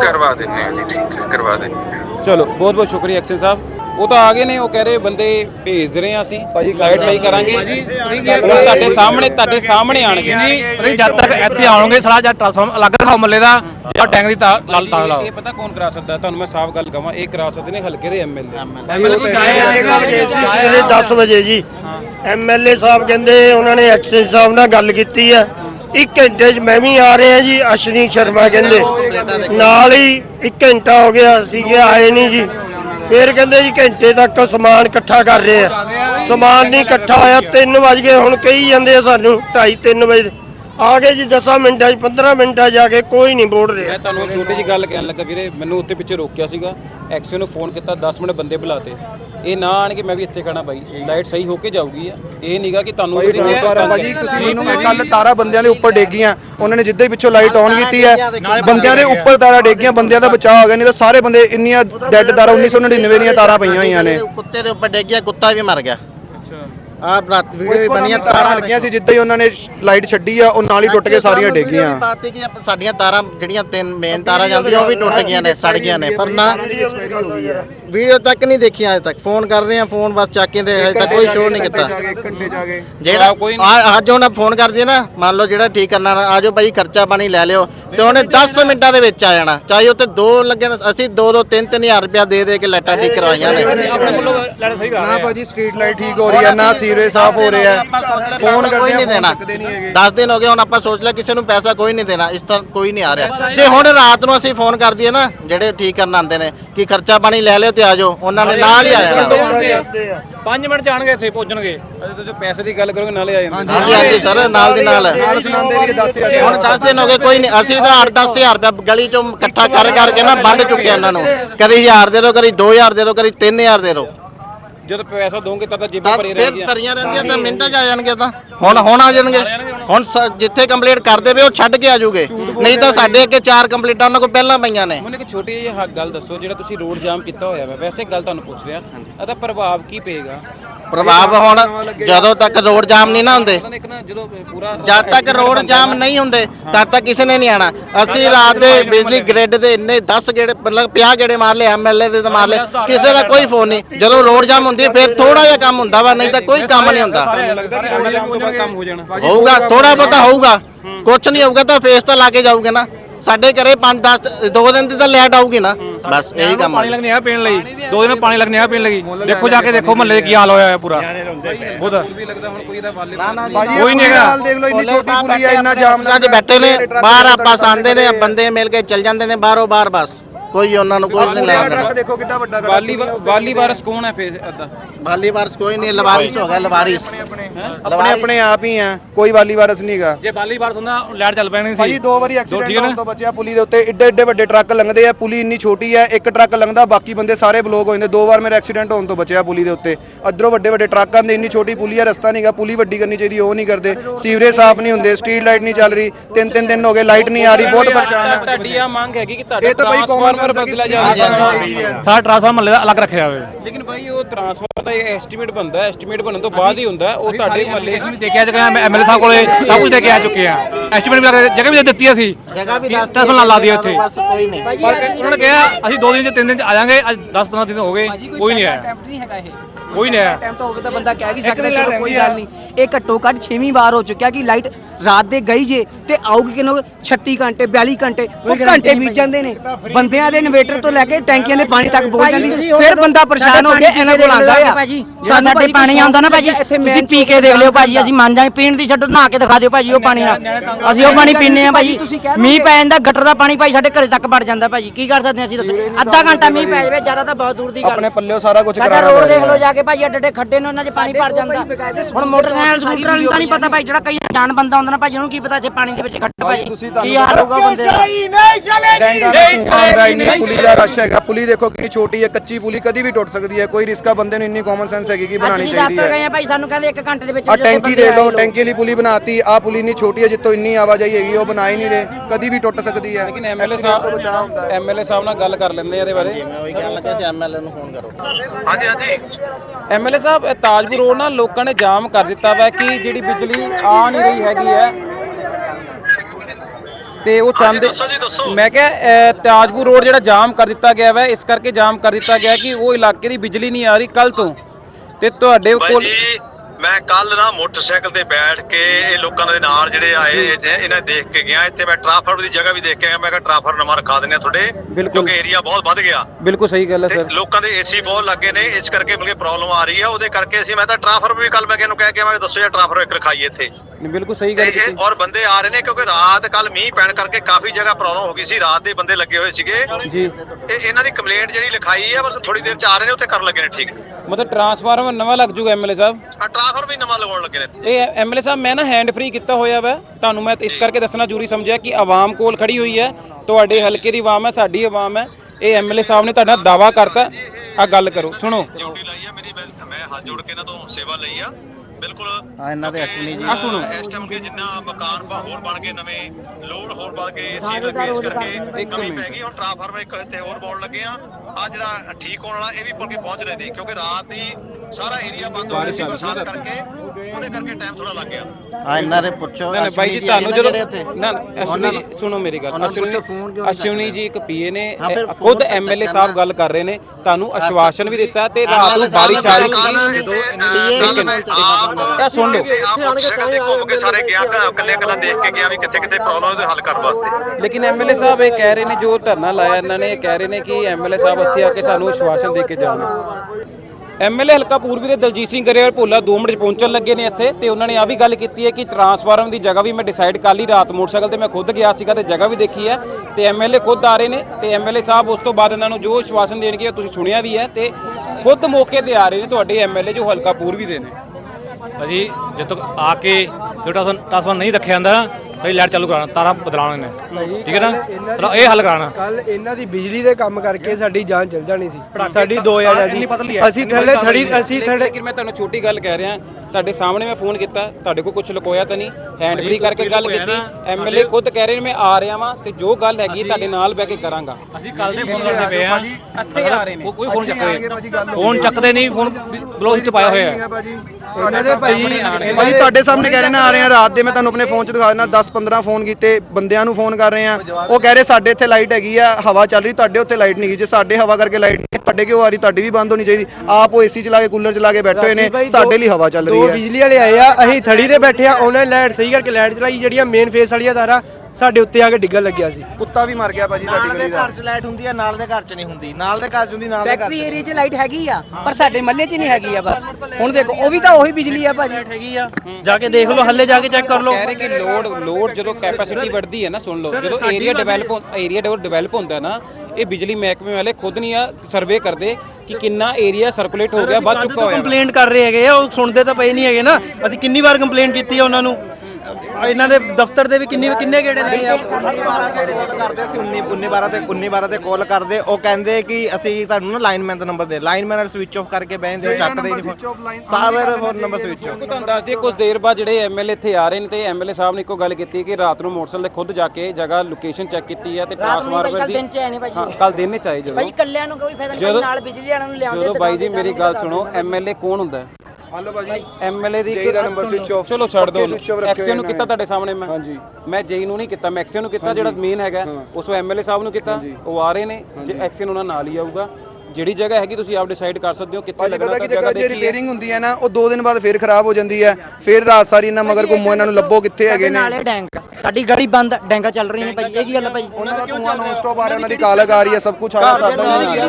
ਕਰਵਾ ਦਿੰਦੇ ਆ ਜੀ ਠੀਕ ਕਰਵਾ ਆ ਚਲੋ ਬਹੁਤ ਬਹੁਤ ਸ਼ੁਕਰੀਆ ਐਕਸ਼ਨ ਸਾਹਿਬ। ਉਹ ਤਾਂ ਆ ਗਏ ਨੇ ਉਹ ਕਹਿ ਰਹੇ ਬੰਦੇ ਭੇਜ ਰਹੇ ਆ ਅਸੀਂ। ਲਾਈਟ ਸਹੀ ਕਰਾਂਗੇ। ਉਹ ਤੁਹਾਡੇ ਸਾਹਮਣੇ ਤੁਹਾਡੇ ਸਾਹਮਣੇ ਆਣਗੇ। ਅਸੀਂ ਜਦ ਤੱਕ ਇੱਥੇ ਆਉਣਗੇ ਸਾਰਾ ਜਦ ਟ੍ਰਾਂਸਫਾਰਮਰ ਅਲੱਗ ਰਖਾਓ ਮੱਲੇ ਦਾ ਜਾਂ ਟੈਂਕ ਦੀ ਤਾਰ ਲਾਲ ਤਾਰ ਲਾਓ। ਇਹ ਪਤਾ ਕੌਣ ਕਰਾ ਸਕਦਾ? ਤੁਹਾਨੂੰ ਮੈਂ ਸਾਫ਼ ਗੱਲ ਕਹਾਂ ਇਹ ਕਰਾ ਸਕਦੇ ਨੇ ਹਲਕੇ ਦੇ ਐਮਐਲਏ ਸਵੇਰੇ 10 ਵਜੇ ਜੀ। ਐਮਐਲਏ ਸਾਹਿਬ ਕਹਿੰਦੇ ਉਹਨਾਂ ਨੇ ਐਕਸ਼ਨ ਸਾਹਿਬ ਨਾਲ ਗੱਲ ਕੀਤੀ ਹੈ। ਇੱਕ ਘੰਟੇ 'ਚ ਮੈਂ ਵੀ ਆ ਰਿਹਾ ਜੀ, ਅਸ਼ਨੀ ਸ਼ਰਮਾ ਕਹਿੰਦੇ। ਨਾਲ ਹੀ ਇੱਕ ਘੰਟਾ ਹੋ ਗਿਆ ਸੀਗੇ ਆਏ ਨਹੀਂ ਜੀ। ਫਿਰ ਕਹਿੰਦੇ ਜੀ ਘੰਟੇ ਤੱਕ ਸਮਾਨ ਇਕੱਠਾ ਕਰ ਰਹੇ ਆ। ਸਮਾਨ ਨਹੀਂ ਇਕੱਠਾ ਹੋਇਆ 3 ਵਜ ਗਏ, ਹੁਣ ਕਹੀ ਜਾਂਦੇ ਆ ਸਾਨੂੰ 2:30 3 ਵਜੇ। ਆ ਗਏ ਜੀ 10 ਮਿੰਟਾਂ 'ਚ 15 ਮਿੰਟਾਂ 'ਚ ਜਾ ਕੇ ਕੋਈ ਨਹੀਂ ਬੋੜ ਰਿਹਾ। ਮੈਂ ਤੁਹਾਨੂੰ ਇੱਕ ਛੋਟੀ ਜੀ ਗੱਲ ਕਹਿਣ ਲੱਗਾ ਵੀਰੇ ਮੈਨੂੰ ਉੱਥੇ ਪਿੱਛੇ ਰੋਕਿਆ ਸੀਗਾ। ਐਕਸ਼ਨ ਨੂੰ ਫੋਨ ਕੀਤਾ 10 ਮਿੰਟ ਬੰਦੇ ਬੁਲਾਤੇ। ਇਹ ਨਾ ਆਣ ਕੇ ਮੈਂ ਵੀ ਇੱਥੇ ਖੜਾ ਬਾਈ ਲਾਈਟ ਸਹੀ ਹੋ ਕੇ ਜਾਊਗੀ ਆ। ਇਹ ਨਹੀਂਗਾ ਕਿ ਤੁਹਾਨੂੰ ਭਾਈ ਟ੍ਰਾਂਸਫਾਰਮ ਭਾਜੀ ਤੁਸੀਂ ਮੈਨੂੰ ਕੱਲ ਤਾਰਾ ਬੰਦਿਆਂ ਦੇ ਉੱਪਰ ਡੇਗੀਆਂ। ਉਹਨਾਂ ਨੇ ਜਿੱਦਾਂ ਹੀ ਪਿੱਛੋਂ ਲਾਈਟ ਆਨ ਕੀਤੀ ਹੈ ਬੰਦਿਆਂ ਦੇ ਉੱਪਰ ਤਾਰਾ ਡੇਗੀਆਂ ਬੰਦਿਆਂ ਦਾ ਬਚਾਅ ਹੋ ਗਿਆ ਨਹੀਂ ਤਾਂ ਸਾਰੇ ਬੰਦੇ ਇੰਨੀਆਂ ਡੈੱਡ ਤਾਰਾ 1999 ਦੀਆਂ ਤਾਰਾਂ ਪਈਆਂ ਹੋਈਆਂ ਨੇ। ਕੁੱਤੇ ਦੇ ਉੱਪਰ ਡਿੱਗ ਗਿਆ ਕੁੱਤਾ ਵੀ ਮਰ ਗਿਆ। ਆਹ ਰਾਤ ਵੀਡੀਓ ਬਣੀਆਂ ਤਾਰਾਂ ਲੱਗੀਆਂ ਸੀ ਜਿੱਦਾਂ ਹੀ ਉਹਨਾਂ ਨੇ ਲਾਈਟ ਛੱਡੀ ਆ ਉਹ ਨਾਲ ਹੀ ਟੁੱਟ ਕੇ ਸਾਰੀਆਂ ਕਿ ਆਪਾਂ- ਸਾਡੀਆਂ ਤਾਰਾਂ ਜਿਹੜੀਆਂ ਤਿੰਨ ਮੇਨ ਤਾਰਾਂ ਜਾਂਦੀਆਂ ਉਹ ਵੀ ਟੁੱਟ ਗਈਆਂ ਨੇ ਸੜ ਗਈਆਂ ਨੇ ਪਰ ਨਾ ਵੀਡੀਓ ਤੱਕ ਨਹੀਂ ਦੇਖੀਆਂ ਅਜੇ ਤੱਕ। ਫੋਨ ਕਰ ਰਹੇ ਆ ਫੋਨ ਬਸ ਚੱਕ ਕੇ ਤੇ ਅਜੇ ਤੱਕ ਕੋਈ ਸ਼ੋਅ ਨਹੀਂ ਕੀਤਾ। ਘੰਟੇ ਜਾ ਕੇ ਜਿਹੜਾ ਆ- ਅੱਜ ਉਹਨਾਂ ਫੋਨ ਕਰ ਦਈਏ ਨਾ ਮੰਨ ਲਓ ਜਿਹੜਾ ਠੀਕ ਕਰਨਾ ਆਜੋ ਭਾਈ ਖਰਚਾ ਪਾਣੀ ਲੈ ਲਿਓ ਤੇ ਉਹਨੇ 10 ਮਿੰਟਾਂ ਦੇ ਵਿੱਚ ਆ ਜਾਣਾ। ਚਾਹੇ ਉੱਤੇ ਦੋ ਲੱਗੇ ਨਾ, ਅਸੀਂ 2 2 3 3000 ਰੁਪਇਆ ਦੇ ਦੇ ਕੇ ਲਾਈਟਾਂ ਠੀਕ ਕਰਵਾਈਆਂ ਨੇ। ਨਾ ਭਾਜੀ ਸਟਰੀਟ ਲਾਈਟ ਠੀਕ ਹੋ ਰਹੀ ਹੈ ਨਾ ਸੀਵਰੇਜ ਸਾਫ਼ ਹੋ ਰਿਹਾ। ਹੈ ਫੋਨ ਕਰਦੇ ਕੋਈ ਆ ਨਹੀਂ ਫੋਨ ਦੇਣਾ। ਚੱਕਦੇ ਨਹੀਂ ਹੈਗੇ। 10 ਦਿਨ ਹੋ ਗਏ ਹੁਣ ਆਪਾਂ ਸੋਚ ਲਿਆ ਕਿਸੇ ਨੂੰ ਪੈਸਾ ਕੋਈ ਨਹੀਂ ਦੇਣਾ ਇਸ ਤਰ੍ਹਾਂ ਕੋਈ ਨਹੀਂ ਆ ਰਿਹਾ। ਜੇ ਹੁਣ ਰਾਤ ਨੂੰ ਅਸੀਂ ਫੋਨ ਕਰ ਦਈਏ ਨਾ ਜਿਹੜੇ ਠੀਕ ਕਰਨ ਆਉਂਦੇ ਨੇ ਕਿ ਖਰਚਾ ਪਾਣੀ ਲੈ ਲਿਓ ਤੇ ਆਜੋ ਉਹਨਾਂ ਨੇ ਨਾਲ ਹੀ ਆ ਜਾਣਾ। 5 ਮਿੰਟ ਜਾਣਗੇ ਇੱਥੇ ਪਹੁੰਚਣਗੇ ਅਜੇ ਤੁਸੀਂ ਪੈਸੇ ਦੀ ਗੱਲ ਕਰੋਗੇ ਨਾਲੇ ਆ ਜਾਂਦੇ ਹਾਂਜੀ ਹਾਂਜੀ ਸਰ ਨਾਲ ਦੀ ਨਾਲ ਨਾਲ ਸੁਣਾਉਂਦੇ ਵੀ 10000 ਹੁਣ 10 ਦਿਨ ਹੋ ਗਏ ਕੋਈ ਨਹੀਂ ਅਸੀਂ ਤਾਂ 8-10000 ਰੁਪਏ ਗਲੀ ਚੋਂ ਇਕੱਠਾ ਕਰ ਕਰਕੇ ਨਾ ਵੰਡ ਚੁੱਕੇ ਆ ਇਹਨਾਂ ਨੂੰ। ਕਦੀ 1000 ਦੇ ਦਿਓ ਕਦੀ 2000 ਦੇ ਦਿਓ ਕਦੀ 3000 ਦੇ ਦਿਓ। ਜਦੋਂ ਪੈਸਾ ਦੋਗੇ ਤਾਂ ਤਾਂ ਜੇਬਾਂ ਤਾਂ ਭਰੀ ਫਿਰ ਤਰੀਆਂ ਰਹਿੰਦੀਆਂ ਤਾਂ ਮਿੰਟਾਂ 'ਚ ਆ ਜਾਣਗੇ ਤਾਂ। ਹੁਣ ਹੁਣ ਆ ਜਾਣਗੇ। ਹੁਣ। ਸ- ਜਿੱਥੇ ਕੰਪਲੀਟ ਕਰਦੇ ਪਏ ਉਹ ਛੱਡ ਕੇ ਆ ਜੂਗੇ ਨਹੀਂ ਤਾਂ ਸਾਡੇ ਅੱਗੇ ਚਾਰ ਕੰਪਲੀਟਾਂ ਉਹਨਾਂ ਕੋਲ ਪਹਿਲਾਂ ਪਈਆਂ ਨੇ। ਮੈਨੂੰ ਇੱਕ ਛੋਟੀ ਜਿਹੀ ਹ- ਗੱਲ ਦੱਸੋ ਜਿਹੜਾ ਤੁਸੀਂ ਰੋਡ ਜਾਮ ਕੀਤਾ ਹੋਇਆ ਵਾ ਵੈਸੇ ਗੱਲ ਤੁਹਾਨੂੰ ਪੁੱਛ ਰਿਹਾ। ਇਹਦਾ ਪ੍ਰਭਾਵ ਕੀ ਪਏਗਾ? ਪ੍ਰਭਾਵ ਹੁਣ ਜਦੋਂ ਤੱਕ ਰੋਡ ਜਾਮ ਨਹੀਂ ਨਾ ਹੁੰਦੇ। ਇੱਕ ਨਾ ਜਦੋਂ ਪੂਰਾ ਜਦ ਤੱਕ ਰੋਡ ਜਾਮ ਨਹੀਂ ਹੁੰਦੇ ਤਦ ਤੱਕ ਕਿਸੇ ਨੇ ਨਹੀਂ ਆਣਾ ਅਸੀਂ ਰਾਤ ਦੇ ਬਿਜਲੀ ਗ੍ਰਿਡ ਦੇ ਇੰਨੇ 10 ਗੇੜੇ ਮਤਲਬ 50 ਗੇੜੇ ਮਾਰ ਲਏ ਐਮਐਲਏ ਦੇ ਤਾਂ ਮਾਰ ਲਏ ਕਿਸੇ ਦਾ ਕੋਈ ਫੋਨ ਨਹੀਂ। ਜਦੋਂ ਰੋਡ ਜਾਮ ਹੁੰਦੀ ਫਿਰ ਥੋੜਾ ਜਿਹਾ ਕੰਮ ਹੁੰਦਾ ਵਾ ਨਹੀਂ ਤਾਂ ਕੋਈ ਕੰਮ ਨਹੀਂ ਹੁੰਦਾ। ਲੱਗਦਾ ਕਿ ਰੋਡ ਜਾਮ ਤੋਂ ਬਾਅਦ ਕੰਮ ਹੋ ਜਾਣਾ। ਹੋਊਗਾ ਥੋੜਾ ਬਹੁਤਾ ਹੋਊਗਾ। ਕੁਝ ਨਹੀਂ ਹੋਊਗਾ ਤਾਂ ਫੇਸ ਤਾਂ ਲਾ ਕੇ ਜਾਊਗੇ ਨਾ। ਸਾਡੇ ਘਰੇ 5 10 ਦੋ ਦਿਨ ਦੀ ਤਾਂ ਲਾਈਟ ਆਊਗੀ ਨਾ। ਬਸ ਇਹੀ ਕੰਮ ਪਾਣੀ ਹੈ ਲੱਗਣੇ ਆ ਪੀਣ ਲਈ। ਦੋ ਦਿਨ ਪਾਣੀ ਲੱਗਣੇ ਆ ਪੀਣ ਲਈ। ਦੇਖੋ ਜਾ ਕੇ ਦੇਖੋ ਮਹੱਲੇ 'ਚ ਕੀ ਹਾਲ ਹੋਇਆ ਹੈ ਪੂਰਾ ਬਹੁਤ ਕੋਈ ਇਹਦਾ ਵਾਲੇ ਭਾਜੀ ਕੋਈ ਨਹੀਂ ਹੈਗਾ। ਦੇਖ ਲਓ ਇੰਨੀ ਛੋਟੀ ਪੁਲੀ ਹੈ ਇੰਨਾ ਜਾਮ ਅੱਜ ਬੈਠੇ ਨੇ ਬਾਹਰ ਆਪਸ ਆਂਦੇ ਨੇ ਬੰਦੇ ਮਿਲ ਕੇ ਚੱਲ ਜਾਂਦੇ ਨੇ ਬਾਹਰੋਂ ਬਾਹਰ ਬਸ। ਕੋਈ ਉਹਨਾਂ ਨੂੰ ਕੋਈ ਨਹੀਂ ਟਰੱਕ ਲੈਂਦਾ ਦੇਖੋ ਕਿੱਡਾ ਵੱਡਾ ਖੜਾ ਵਾਲੀ ਵਾਲੀ ਵਾਰਸ ਕੌਣ ਹੈ ਫੇਰ ਅੱਦਾ ਬਾਲੀ ਵਾਰਸ ਕੋਈ ਨਹੀਂ ਲਵਾਰਿਸ ਹੋ ਗਿਆ ਲਵਾਰਿਸ। ਆਪਣੇ ਆਪਣੇ। ਆਪ ਹੀ ਆ ਕੋਈ ਵਾਲੀ ਵਾਰਸ ਨਹੀਂਗਾ ਜੇ ਬਾਲੀ ਬਾਰ ਹੁੰਦਾ ਲਾਈਟ ਚੱਲ ਪੈਣੀ ਸੀ। ਭਾਜੀ ਦੋ ਵਾਰੀ ਐਕਸੀਡੈਂਟ? ਹੋਣ ਤੋਂ ਬਚਿਆ ਪੁਲੀ ਦੇ ਉੱਤੇ। ਏਡੇ ਏਡੇ ਵੱਡੇ ਟਰੱਕ ਲੰਘਦੇ ਆ ਪੁਲੀ ਇੰਨੀ ਛੋਟੀ ਹੈ ਇੱਕ ਟਰੱਕ ਲੰਘਦਾ ਬਾਕੀ ਬੰਦੇ ਸਾਰੇ ਬਲੋਕ ਹੋ ਜਾਂਦੇ। ਦੋ ਵਾਰ ਮੇਰਾ ਐਕਸੀਡੈਂਟ ਹੋਣ ਤੋਂ ਬਚਿਆ ਪੁਲੀ ਦੇ ਉੱਤੇ। ਅਧਰੋਂ ਵੱਡੇ ਵੱਡੇ ਟਰੱਕਾਂ ਦੇ ਇੰਨੀ ਛੋਟੀ ਪੁਲੀ ਹੈ ਰਸਤਾ ਨਹੀਂਗਾ ਪੁਲੀ ਵੱਡੀ ਕਰਨੀ ਚਾਹੀਦੀ ਉਹ ਨਹੀਂ ਕਰਦੇ। ਸੀਵਰੇਜ ਸਾਫ਼ ਨਹੀਂ ਹੁੰਦੇ ਸਟਰੀਟ ਲਾਈਟ ਨਹੀਂ ਚੱਲ ਰਹੀ। ਤਿੰਨ ਤਿੰਨ ਦਿਨ ਹੋ ਗਏ ਲਾਈਟ ਨਹੀਂ ਆ ਰਹੀ ਬਹੁਤ ਪਰੇਸ਼ਾਨ ਹੈ ਤੁਹਾਡੀ ਆ ਮੰਗ ਹੈਗੀ ਕਿ ਤੁਹਾਡਾ ਇਹ ਤਾਂ ਭਾਈ ਕਾਮਨ ਟਰਾਂਸਫਾਰਮਰ ਬਦਲਿਆ ਜਾਵੇ। ਸਾਰਾ ਟਰਾਂਸਫਾਰਮਰ ਮਹੱਲੇ ਦਾ ਅਲੱਗ ਰੱਖਿਆ ਹੋਵੇ ਲੇਕਿਨ ਭਾਈ ਉਹ ਟਰਾਂਸਫਾਰਮਰ ਦਾ ਐਸਟੀਮੇਟ ਬੰਦਾ ਐਸਟੀਮੇਟ ਬਣਨ ਤੋਂ ਬਾਅਦ ਹੀ ਹੁੰਦਾ ਉਹ ਤੁਹਾਡੇ ਮਹੱਲੇ ਵੀ ਦੇਖਿਆ ਚੁੱਕੇ ਆ ਐਮਐਲਏ ਸਾਹਿਬ ਕੋਲੇ ਸਭ ਕੁਝ ਦੇ ਕੇ ਆ ਚੁੱਕੇ ਆ ਐਸਟੀਮੇਟ ਵੀ ਲੱਗ ਜਗ੍ਹਾ ਵੀ ਦੇ ਦਿੱਤੀ ਅਸੀਂ। ਜਗ੍ਹਾ ਵੀ ਟੈਸਲਾ ਲਾ ਦਿਓ ਇੱਥੇ। ਬਸ ਕੋਈ ਨਹੀਂ। ਪਰ ਉਹਨਾਂ ਨੇ ਕਿਹਾ ਅਸੀਂ ਦੋ ਦਿਨ ਚ ਤਿੰਨ ਦਿਨ ਚ ਆ ਜਾਾਂਗੇ। ਅੱਜ 10 15 ਦਿਨ ਹੋ ਗਏ। ਕੋਈ ਨਹੀਂ ਆਇਆ। ਟਾਈਮ ਨਹੀਂ ਹੈਗਾ ਇਹ। ਕੋਈ ਨਹੀਂ ਆਇਆ। ਟਾਈਮ ਤਾਂ ਹੋਵੇ ਤਾਂ ਬੰਦਾ ਕਹਿ ਵੀ ਸਕਦਾ ਚਲੋ ਕੋਈ। ਗੱਲ ਨਹੀਂ। ਇਹ ਘੱਟੋ ਘੱਟ 6ਵੀਂ ਵਾਰ ਹੋ ਚੁੱਕਿਆ ਕਿ ਲਾਈਟ ਰਾਤ ਦੇ ਗਈ ਜੇ ਤੇ ਆਊਗੀ ਕਿਨੋ 36 ਘੰਟੇ 42 ਘੰਟੇ ਉਹ ਘੰਟੇ ਬੀਤ ਜਾਂਦੇ ਨੇ। ਬੰਦਿਆਂ ਦੇ ਇਨਵੇਟਰ ਤੋਂ ਲੈ ਕੇ ਟੈਂਕੀਆਂ ਦੇ ਪਾਣੀ ਤੱਕ ਪਹੁੰਚ ਜਾਂਦੀ। ਫਿਰ ਬੰਦਾ ਪਰੇਸ਼ਾਨ ਹੋ ਗਿਆ ਇਹਨਾਂ ਕੋਲ ਆਂਦਾ ਆ। ਸਾਡੇ ਪਾਣੀ ਆਉਂਦਾ ਨਾ ਭਾਜੀ। ਇੱਥੇ ਤੁਸੀਂ ਪੀ ਕੇ ਦੇਖ ਲਿਓ ਭਾਜੀ ਅਸੀਂ ਮੰਨ ਜਾਗੇ ਪੀਣ ਦੀ ਛੱਡੋ ਨਹਾ ਕੇ ਦਿਖਾ ਦਿਓ ਭਾਜੀ ਉਹ ਪਾਣੀ ਨਾਲ ਅਸੀਂ ਉਹ ਪਾਣੀ ਪੀਂਦੇ ਆ ਭਾਜੀ। ਮੀਂਹ ਪੈ ਜਾਂਦਾ ਗਟਰ ਦਾ ਪਾਣੀ ਭਾਈ ਸਾਡੇ ਘਰੇ ਤੱਕ ਵੜ ਜਾਂਦਾ ਭਾਜੀ। ਕੀ ਕਰ ਸਕਦੇ ਹਾਂ ਅਸੀਂ ਦੱਸੋ? ਅੱਧਾ ਘੰਟਾ ਮੀਂਹ ਪੈ ਜਾਵੇ ਜ਼ਿਆਦਾ ਤਾਂ ਬਹੁਤ ਦੂਰ ਦੀ ਗੱਲ ਆਪਣੇ ਪੱਲਿਓ ਸਾਰਾ ਕੁਝ ਸਾਡਾ ਕਰਾਉਣਾ ਰੋਡ ਪੈ ਦੇਖ ਲਓ। ਜਾ ਕੇ ਭਾਜੀ ਅੱਡੇ ਅੱਡੇ ਖੱਡੇ ਨੇ ਉਹਨਾਂ 'ਚ ਪਾਣੀ ਭਰ ਜਾਂਦਾ। ਹੁਣ ਮੋਟਰਸਾਈਕਲ ਸਕੂਟਰ ਵਾਲੀ ਤਾਂ ਨਹੀਂ ਪਤਾ ਭਾਈ ਜਿਹੜਾ ਕਈ ਜਾਣ ਬੰਦਾ ਹੁੰਦਾ ਨਾ ਭਾਜੀ ਉਹਨੂੰ ਕੀ ਪਤਾ ਇੱਥੇ ਪਾਣੀ ਦੇ ਵਿੱਚ ਖੱਡ ਭਾਜੀ ਤੁਸੀਂ ਕੀ ਹਾਲ ਹੋਊਗਾ ਬੰਦੇ ਦਾ। ਧੂੰਆਂ ਆਉਂਦਾ ਇੰਨੀ ਪੁਲੀ ਦਾ ਰਸ਼ ਹੈਗਾ। ਪੁਲੀ ਦੇਖੋ ਕਿੰਨੀ ਛੋਟੀ ਹੈ ਕੱਚੀ ਪੁਲੀ ਕਦੀ ਵੀ ਟੁੱਟ ਸਕਦੀ ਹੈ। ਕੋਈ ਰਿਸਕਾ ਬੰਦੇ ਨੂੰ ਇੰਨੀ ਕਾਮਨ ਸੈਂਸ ਹੈਗੀ ਕਿ ਅਸੀਂ ਚਾਹੀਦੀ ਹੈ। ਗਏ ਆ ਭਾਈ ਸਾਨੂੰ ਕਹਿੰਦੇ 1 ਘੰਟੇ ਦੇ ਵਿੱਚ ਆ ਟੈਂਕੀ ਦੇ ਲਓ ਟੈਂਕੀ ਵਾਲੀ ਪੁਲੀ ਬਣਾਤੀ। ਆ ਪੁਲੀ ਇੰਨੀ ਛੋਟੀ ਹੈ ਜਿੱਤੋਂ ਇੰਨੀ ਆਵਾਜਾਈ ਹੈਗੀ ਉਹ ਬਣਾ ਹੀ ਨਹੀਂ ਰਹੇ। ਕਦੀ ਵੀ ਟੁੱਟ ਸਕਦੀ ਹੈ। ਲੇਕਿਨ ਐਮਐਲਏ Accident ਤੋਂ ਬਚਾਅ ਹੁੰਦਾ ਸਾਹਿਬ ਹੈ ਐਮਐਲਏ ਸਾਹਿਬ ਨਾਲ ਗੱਲ ਕਰ ਲੈਂਦੇ ਆ ਇਹਦੇ ਬਾਰੇ। ਮੈਂ ਉਹੀ ਕਹਿਣ ਲੱਗਾ ਸੀ ਐਮਐਲਏ ਨੂੰ ਫੋਨ ਕਰੋ। ਐਮਐਲਏ ਸਾਹਿਬ ਤਾਜਪੁਰ ਰੋਡ ਨਾ ਲੋਕਾਂ ਨੇ ਜਾਮ ਕਰ ਦਿੱਤਾ ਵਾ ਕਿ ਜਿਹੜੀ ਬਿਜਲੀ ਆ ਨਹੀਂ ਰਹੀ ਹੈਗੀ ਹੈ। ਤੇ ਉਹ ਚਾਹੁੰਦੇ ਮੈਂ ਕਿਹਾ ਤਾਜਪੁਰ ਰੋਡ ਜਿਹੜਾ ਜਾਮ ਕਰ ਦਿੱਤਾ ਗਿਆ ਵਾ ਇਸ ਕਰਕੇ ਜਾਮ ਕਰ ਦਿੱਤਾ ਗਿਆ ਕਿ ਉਹ ਇਲਾਕੇ ਦੀ ਬਿਜਲੀ ਨਹੀਂ ਆ ਰਹੀ ਕੱਲ ਤੋਂ। ਤੇ ਤੁਹਾਡੇ ਕੋਲ ਮੈਂ ਕੱਲ ਨਾ ਮੋਟਰਸਾਈਕਲ ਤੇ ਬੈਠ ਕੇ ਇਹ ਲੋਕਾਂ ਦੇ ਨਾਲ ਜਿਹੜੇ ਆਏ ਇਹਨਾਂ ਦੇਖ ਕੇ ਗਿਆ। ਇੱਥੇ ਮੈਂ ਟ੍ਰਾਂਸਫਰ ਦੀ ਜਗ੍ਹਾ ਵੀ ਦੇਖ ਮੈਂ ਕਿਹਾ ਟ੍ਰਾਂਸਫਰ ਨੰਬਰ ਰਖਾ ਦਿੰਦੇ ਆ ਤੁਹਾਡੇ ਕਿਉਂਕਿ ਏਰੀਆ ਬਹੁਤ ਵੱਧ ਗਿਆ। ਬਿਲਕੁਲ ਸਹੀ ਗੱਲ ਹੈ ਸਰ। ਲੋਕਾਂ ਦੇ ਏਸੀ ਬਹੁਤ ਲੱਗੇ ਨੇ। ਇਸ ਕਰਕੇ ਬਲਕਿ ਪ੍ਰੋਬਲਮ ਆ ਰਹੀ ਆ ਉਹਦੇ ਕਰਕੇ ਅਸੀਂ ਮੈਂ ਤਾਂ ਟ੍ਰਾਂਸਫਰ ਵੀ ਕੱਲ ਮੈਂ ਕਿਹਨੂੰ ਕਹਿ ਕੇ ਮੈਂ ਦੱਸੋ ਯਾਰ ਟ੍ਰਾਂਸਫਰ ਇੱਕ ਰਖਾਈਏ ਇੱਥੇ। ਬਿਲਕੁਲ ਸਹੀ ਗੱਲ ਕੀਤੀ। ਔਰ ਬੰਦੇ ਆ ਰਹੇ ਨੇ ਕਿਉਂਕਿ ਰਾਤ ਕੱਲ ਮੀਂਹ ਪੈਣ ਕਰਕੇ ਕਾਫੀ ਜਗ੍ਹਾ ਪ੍ਰੋਬਲਮ ਹੋ ਗਈ ਸੀ। ਰਾਤ ਦੇ ਬੰਦੇ ਲੱਗੇ ਹੋਏ ਸੀਗੇ। ਜੀ। ਇਹ ਇਹਨਾਂ ਦੀ ਕੰਪਲੇਂਟ ਜਿਹੜੀ ਲਿਖਾਈ ਹੈ ਬਸ ਥੋੜੀ ਦੇਰ ਚ ਆ ਰਹੇ ਨੇ ਉੱਥੇ ਕਰਨ ਲੱਗੇ ਨੇ ਠੀਕ। ਮਤਲਬ ਟ੍ਰਾਂਸਫਾਰਮਰ ਨਵਾਂ ਲੱਗ ਜੂਗਾ ਐਮਐਲਏ ਸਾਹਿਬ? ਟ੍ਰਾਂਸ 100 ਰੁਪਏ ਨਵਾਂ ਲਗਾਉਣ ਲੱਗੇ ਨੇ ਇੱਥੇ? ਇਹ ਐਮਐਲਏ ਸਾਹਿਬ ਮੈਂ ਨਾ ਹੈਂਡ ਫ੍ਰੀ ਕੀਤਾ ਹੋਇਆ ਵਾ। ਤੁਹਾਨੂੰ ਮੈਂ ਇਸ ਕਰਕੇ ਦੱਸਣਾ ਜ਼ਰੂਰੀ ਸਮਝਿਆ ਕਿ ਆਵਾਮ ਕੋਲ ਖੜੀ ਹੋਈ ਹੈ। ਤੁਹਾਡੇ ਹਲਕੇ ਦੀ ਆਵਾਮ ਹੈ ਸਾਡੀ ਆਵਾਮ ਹੈ। ਇਹ ਐਮਐਲਏ ਸਾਹਿਬ ਨੇ ਤੁਹਾਡਾ ਦਾਵਾ ਕਰਤਾ। ਆ ਗੱਲ ਕਰੋ ਸੁਣੋ। ਡਿਊਟੀ ਲਈ ਆ ਮੇਰੀ ਬੈਸਟ- ਮੈਂ ਹੱਥ ਜੋੜ ਕੇ ਇਹਨਾਂ ਤੋਂ ਸੇਵਾ ਲਈ ਆ। ਬਿਲਕੁਲ ਆ ਇਹਨਾਂ ਦੇ ਅਸਲੀ ਜੀ। ਆ ਸੁਣੋ ਇਸ ਟਾਈਮ ਕੇ ਜਿੰਨਾ ਮਕਾਨ ਬ- ਹੋਰ ਬਣ ਗਏ ਨਵੇਂ ਲੋਡ ਹੋਰ ਵੱਧ ਗਏ ਸੀਲ ਕੇਸ ਕਰਕੇ ਇੱਕ ਕਮੀ ਪੈ ਮਿੰਟ। ਗਈ। ਹੁਣ ਟ੍ਰਾਂਸਫਾਰਮਰ ਇੱਕ ਇੱਥੇ ਹੋਰ ਪਾਉਣ ਲੱਗੇ ਆ। ਆ ਜਿਹੜਾ ਠੀਕ ਹੋਣ ਵਾਲਾ ਇਹ ਵੀ ਪੁਲ ਕੇ ਪਹੁੰਚ ਰਹੇ ਨੇ। ਕਿਉਂਕਿ ਰਾਤ ਦੀ ਸਾਰਾ ਏਰੀਆ ਬੰਦ ਹੋ ਗਿਆ ਸੀ ਬਰਸਾਤ ਕਰਕੇ ਉਹਦੇ ਕਰਕੇ ਟਾਈਮ ਥੋੜਾ ਲੱਗ ਗਿਆ। ਹਾਂ ਇਹਨਾਂ ਦੇ ਪੁੱਛੋ ਨਾ ਬਾਈ ਜੀ ਤੁਹਾਨੂੰ ਜਦੋਂ। ਨਾ ਨਾ, ਅਸ਼ਵਨੀ ਜੀ ਸੁਣੋ ਮੇਰੀ ਗੱਲ। ਅਸ਼ਵਨੀ ਅਸ਼ਵਨੀ ਜੀ ਇੱਕ ਪੀਏ ਨੇ ਖੁਦ ਐਮਐਲਏ। ਸਾਹਿਬ ਗੱਲ ਕਰ ਰਹੇ ਨੇ। ਤੁਹਾਨੂੰ ਆਸ਼ਵਾਸਨ ਵੀ ਦਿੱਤਾ ਤੇ ਰਾਤ ਨੂੰ ਬਾਰਿਸ਼ ਆ ਰਹੀ ਸੀ। ਇਹ ਸੁਣ ਲਓ। ਆਪ ਮੋਟਰਸਾਈਕਲ ਤੇ ਘੁੰਮ ਕੇ ਸਾਰੇ ਗਿਆ ਕੱਲੇ ਕੱਲਾ ਦੇਖ ਕੇ ਗਿਆ ਵੀ ਕਿੱਥੇ ਕਿੱਥੇ ਪ੍ਰੋਬਲਮ ਉਹਦੇ ਹੱਲ ਕਰਨ ਵਾਸਤੇ। ਲੇਕਿਨ ਐਮਐਲਏ ਸਾਹਿਬ ਇਹ ਕਹਿ ਰਹੇ ਨੇ ਜੋ ਧਰਨਾ ਲਾਇਆ ਇਹਨਾਂ ਨੇ ਇਹ ਕਹਿ ਰਹੇ ਨੇ ਕਿ ਐਮਐਲਏ ਸਾਹਿਬ ਇੱਥੇ ਆ ਕੇ ਸਾਨੂੰ ਆਸ਼ਵਾਸਨ ਦੇ ਕੇ ਜਾਣਗੇ ਐਮਐਲਏ ਹਲਕਾ ਪੂਰਬੀ ਦੇ ਦਲਜੀਤ ਸਿੰਘ ਗਰੇਵਾਲ ਭੋਲਾ 2 ਮਿੰਟ 'ਚ ਪਹੁੰਚਣ ਲੱਗੇ ਨੇ ਇੱਥੇ ਤੇ ਉਹਨਾਂ ਨੇ ਆ ਵੀ ਗੱਲ ਕੀਤੀ ਹੈ ਕਿ ਟਰਾਂਸਫਾਰਮ ਦੀ ਜਗ੍ਹਾ ਵੀ ਮੈਂ ਡਿਸਾਈਡ ਕਰ ਲਈ ਰਾਤ ਮੋਟਰਸਾਈਕਲ ਤੇ ਮੈਂ ਖੁਦ ਗਿਆ ਸੀਗਾ ਤੇ ਜਗ੍ਹਾ ਵੀ ਦੇਖੀ ਹੈ ਤੇ ਐਮਐਲਏ ਖੁਦ ਆ ਰਹੇ ਨੇ ਤੇ ਐਮਐਲਏ ਸਾਹਿਬ ਉਸ ਤੋਂ ਬਾਅਦ ਇਹਨਾਂ ਨੂੰ ਜੋ ਆਸ਼ਵਾਸਨ ਦੇਣਗੇ ਉਹ ਤੁਸੀਂ ਸੁਣਿਆ ਵੀ ਹੈ ਤੇ ਖੁਦ ਮੌਕੇ ਤੇ ਆ ਰਹੇ ਨੇ ਤੁਹਾਡੇ ਐਮਐਲਏ ਜੋ ਹਲਕਾ ਪੂਰਬੀ ਦੇ ਨੇ। ਭਾਜੀ, ਜਦ ਆ ਕੇ ਜੋ ਟ੍ਰਾਂਸਫਰ ਨਹੀਂ ਰੱਖਿਆ ਜਾਂਦਾ ਸਹੀ ਲਾਈਟ ਚਾਲੂ ਕਰਾਉਣਾ ਤਾਰਾਂ ਬਦਲਾਉਣੇ ਨੇ। ਠੀਕ ਹੈ ਨਾ? ਚਲੋ ਇਹ ਹੱਲ ਕਰਾਉਣਾ। ਕੱਲ ਇਹਨਾਂ ਦੀ ਬਿਜਲੀ ਦੇ ਕੰਮ ਕਰਕੇ ਸਾਡੀ ਜਾਨ ਚਲ ਜਾਣੀ ਸੀ। ਸਾਡੀ ਦੋ ਜਣਿਆਂ ਦੀ। ਅਸੀਂ ਥੱਲੇ ਥੜੀ ਅਸੀਂ ਥੜੇ ਲੇਕਿਨ ਮੈਂ ਤੁਹਾਨੂੰ ਛੋਟੀ ਗੱਲ ਕਹਿ ਰਿਹਾ ਤੁਹਾਡੇ ਸਾਹਮਣੇ ਮੈਂ ਫੋਨ ਕੀਤਾ ਤੁਹਾਡੇ ਕੋਲ ਕੁਝ ਲੁਕੋਇਆ ਤਾਂ ਨਹੀਂ ਹੈਂਡ ਫ੍ਰੀ ਕਰਕੇ ਗੱਲ ਕੀਤੀ ਐਮਐਲਏ ਖੁਦ ਕਹਿ ਰਹੇ ਨੇ ਮੈਂ ਆ ਰਿਹਾ ਵਾਂ ਤੇ ਜੋ ਗੱਲ ਹੈਗੀ ਤੁਹਾਡੇ ਨਾਲ ਬਹਿ ਕੇ ਕਰਾਂਗਾ। ਅਸੀਂ ਕੱਲ ਦੇ ਫੋਨ ਕਰਦੇ ਪਏ ਆ। ਇੱਥੇ ਆ ਰਹੇ ਨੇ। ਕੋਈ ਫੋਨ ਚੱਕਦੇ ਫੋਨ ਚੱਕਦੇ ਨਹੀਂ ਫੋਨ ਬਲੌਕ ਚ ਪਾਇਆ ਹੋਇਆ ਹੈ ਭਾਜੀ ਤੁਹਾਡੇ ਸਾਹਮਣੇ ਕਹਿ ਰਹੇ ਨੇ ਆ ਰਹੇ ਆ। ਰਾਤ ਦੇ ਮੈਂ ਤੁਹਾਨੂੰ ਆਪਣੇ ਫੋਨ 'ਚ ਦਿਖਾ ਦੇਣਾ 10 15 ਫੋਨ ਕੀਤੇ ਬੰਦਿਆਂ ਨੂੰ ਫੋਨ ਕਰ ਰਹੇ ਆ ਉਹ ਕਹਿ ਰਹੇ ਸਾਡੇ ਇੱਥੇ ਲਾਈਟ ਹੈਗੀ ਆ ਹਵਾ ਚੱਲ ਰਹੀ ਤੁਹਾਡੇ ਉੱਥੇ ਲਾਈਟ ਨਹੀਂ ਗਈ। ਜੇ ਸਾਡੇ ਹਵਾ ਕਰਕੇ ਲਾਈਟ ਨਹੀਂ ਤੁਹਾਡੇ ਕਿਉਂ ਆ ਰਹੀ? ਤੁਹਾਡੀ ਵੀ ਬੰਦ ਹੋਣੀ ਚਾਹੀਦੀ। ਆਪ ਉਹ ਏਸੀ ਚਲਾ ਕੇ ਕੂਲਰ ਚਲਾ ਕੇ ਬੈਠੇ ਹੋਏ ਨੇ। ਸਾਡੇ ਲਈ ਹਵਾ ਚੱਲ ਰਹੀ ਦੋ ਹੈ। ਬਿਜਲੀ ਵਾਲੇ ਆਏ ਆ ਅਸੀਂ ਥੜੀ ਤੇ ਬੈਠੇ ਆ ਉਹਨਾਂ ਲਾਈਟ ਸਹੀ ਕਰਕੇ ਲਾਈਟ ਚਲਾਈ ਜਿਹੜੀਆਂ ਮੇਨ ਫੇਸ ਵਾਲੀਆਂ ਤਾਰਾਂ ਸਾਡੇ ਉੱਤੇ ਆ ਕੇ ਡਿੱਗਣ ਲੱਗਿਆ ਸੀ। ਕੁੱਤਾ ਵੀ ਮਰ ਗਿਆ ਭਾਜੀ ਸਾਡੀ ਗਲੀ ਦਾ। ਚ ਲਾਈਟ ਹੁੰਦੀ ਆ ਨਾਲ ਦੇ ਘਰ ਚ ਨਹੀਂ ਹੁੰਦੀ। ਨਾਲ ਦੇ ਘਰ ਚ ਹੁੰਦੀ ਨਾਲ ਫੈਕਟਰੀ ਏਰੀਆ 'ਚ ਲਾਈਟ ਹੈਗੀ ਆ ਪਰ ਸਾਡੇ ਮੱਲੇ 'ਚ ਨਹੀਂ ਹੈਗੀ ਆ ਬਸ। ਹੁਣ ਦੇਖੋ ਉਹ ਵੀ ਤਾਂ ਉਹੀ ਬਿਜਲੀ ਆ ਭਾਜੀ। ਹੈਗੀ ਆ। ਜਾ ਕੇ ਦੇਖ ਲਓ ਹੱਲੇ ਜਾ ਕੇ ਚੈੱਕ ਕਰ ਲਓ। ਕਹਿ ਰਹੇ ਕਿ ਲੋਡ ਲੋਡ ਜਦੋਂ ਕੈਪੈਸਿਟੀ ਵੱਧਦੀ ਹੈ ਨਾ ਸੁਣ ਲਓ ਜਦੋਂ ਏਰੀਆ ਡਿਵੈਲਪ ਏਰੀਆ ਡਿਵੈਲਪ ਹੁੰਦਾ ਨਾ ਇਹ ਬਿਜਲੀ ਮਹਿਕਮੇ ਵਾਲੇ ਖੁਦ ਨਹੀਂ ਆ ਸਰਵੇ ਕਰਦੇ ਕਿ ਕਿੰਨਾ ਏਰੀਆ ਸਰਕੂਲੇਟ ਹੋ ਗਿਆ ਵੱਧ ਚੁੱਕਾ ਹੋਇਆ। ਕੰਪਲੇਂਟ ਕਰ ਰਹੇ ਹੈਗੇ ਆ ਉਹ ਸੁਣਦੇ ਤਾਂ ਪਏ ਨਹੀਂ ਹੈਗੇ ਨਾ। ਅਸੀਂ ਕਿੰਨੀ ਵਾਰ ਕੰਪਲੇਂਟ ਕੀਤੀ ਹੈ ਉਹਨਾਂ ਨੂੰ? ਇਹਨਾਂ ਦੇ ਦਫ਼ਤਰ ਦੇ ਵੀ ਕਿੰਨੇ ਕਿੰਨੇ ਗੇੜੇ ਲਏ ਆ? ਕਰਦੇ ਸੀ 19 19 12 ਤੇ 19 12 ਤੇ ਕਾਲ ਕਰਦੇ ਉਹ ਕਹਿੰਦੇ ਕਿ ਅਸੀਂ ਤੁਹਾਨੂੰ ਨਾ ਲਾਈਨਮੈਨ ਦਾ ਨੰਬਰ ਦੇ ਲਾਈਨਮੈਨ ਸਵਿਚ ਆਫ ਕਰਕੇ ਬੈਠਦੇ ਹੋ ਚੱਕਦੇ ਨਹੀਂ। ਸਾਰੇ ਫੋਨ ਨੰਬਰ ਸਵਿਚ ਆਫ ਤੁਹਾਨੂੰ ਦੱਸ ਦਈਏ ਕੁਝ ਦੇਰ ਬਾਅਦ ਜਿਹੜੇ ਐਮਐਲਏ ਇੱਥੇ ਆ ਰਹੇ ਨੇ ਤੇ ਐਮਐਲਏ ਸਾਹਿਬ ਨੇ ਇੱਕੋ ਗੱਲ ਕੀਤੀ ਕਿ ਰਾਤ ਨੂੰ ਮੋਟਰਸਾਈਕਲ ਤੇ ਖੁਦ ਜਾ ਕੇ ਜਗ੍ਹਾ ਲੋਕੇਸ਼ਨ ਚੈੱਕ ਕੀਤੀ ਹੈ ਤੇ ਟ੍ਰਾਂਸਫਾਰਮਰ ਕੱਲ ਦੀ ਦਿਨ ਚ ਆਏ ਨੇ ਹਾਂ ਕੱਲ ਦਿਨ ਚ ਆਏ ਜਦੋਂ। ਭਾਜੀ ਕੱਲਿਆਂ ਨੂੰ ਕੋਈ ਫਾਇਦਾ ਨਹੀਂ ਨਾਲ ਬਿਜਲੀ ਵਾਲਿਆਂ ਨੂੰ ਲਿਆਉਂਦੇ ਜਦੋਂ ਬਾਈ ਜੀ ਮੇਰੀ ਗੱਲ ਸੁਣੋ ਐਮਐਲਏ ਕੌਣ ਹੁੰਦਾ? ਹੈ ਹਲੋ ਭਾਜੀ ਐਮਐਲਏ ਦੀ ਚਲੋ ਛੱਡ ਦੋ ਐਕਸ਼ਨ ਨੂੰ ਕੀਤਾ ਤੁਹਾਡੇ ਸਾਹਮਣੇ ਮੈਂ। ਹਾਂਜੀ। ਮੈਂ ਜੇਈ ਨੂੰ ਨਹੀਂ ਕੀਤਾ ਮੈਂ ਐਕਸ਼ਨ ਨੂੰ ਕੀਤਾ ਜਿਹੜਾ ਮੇਨ ਹੈਗਾ। ਉਸ ਨੂੰ ਐਮਐਲਏ ਸਾਹਿਬ ਨੂੰ ਕੀਤਾ। ਉਹ ਆ ਰਹੇ ਨੇ। ਜੇ ਐਕਸ਼ਨ ਉਹਨਾਂ ਨਾਲ ਹੀ ਆਊਗਾ। ਜਿਹੜੀ ਜਗ੍ਹਾ ਹੈਗੀ ਤੁਸੀਂ ਆਪ ਡਿਸਾਈਡ ਕਰ ਸਕਦੇ ਹੋ ਕਿੱਥੇ ਭਾਜੀ ਲੱਗਣਾ ਪਤਾ ਤਾਂ ਜਗ੍ਹਾ ਚੱਕਰ ਜੇ ਦੇਖੀ ਹੈ। ਰਿਪੇਅਰਿੰਗ ਹੁੰਦੀ ਹੈ ਨਾ ਉਹ 2 ਦਿਨ ਬਾਅਦ ਫੇਰ ਖਰਾਬ ਹੋ ਜਾਂਦੀ ਹੈ। ਫੇਰ ਰਾਤ ਸਾਰੀ ਇਹਨਾਂ ਮਗਰ ਘੁੰਮੋ ਇਹਨਾਂ ਨੂੰ ਲੱਭੋ ਕਿੱਥੇ ਹੈਗੇ ਨੇ। ਨਾਲੇ ਡੈਂਗ ਸਾਡੀ ਗਾੜੀ ਬੰਦ ਡੈਂਗਾ ਚੱਲ ਰਹੀ ਨੇ ਭਾਜੀ ਇਹ ਕੀ ਗੱਲ ਹੈ ਭਾਜੀ? ਉਹਨਾਂ ਦਾ ਧੂਆਂ ਨੌਨ ਸਟਾਪ ਆ ਰਿਹਾ ਉਹਨਾਂ ਦੀ ਕਾਲਕ ਆ ਰਹੀ ਹੈ ਸਭ ਕੁਝ ਆ ਰਿਹਾ ਸਾਡਾ ਨਹੀਂ ਆ।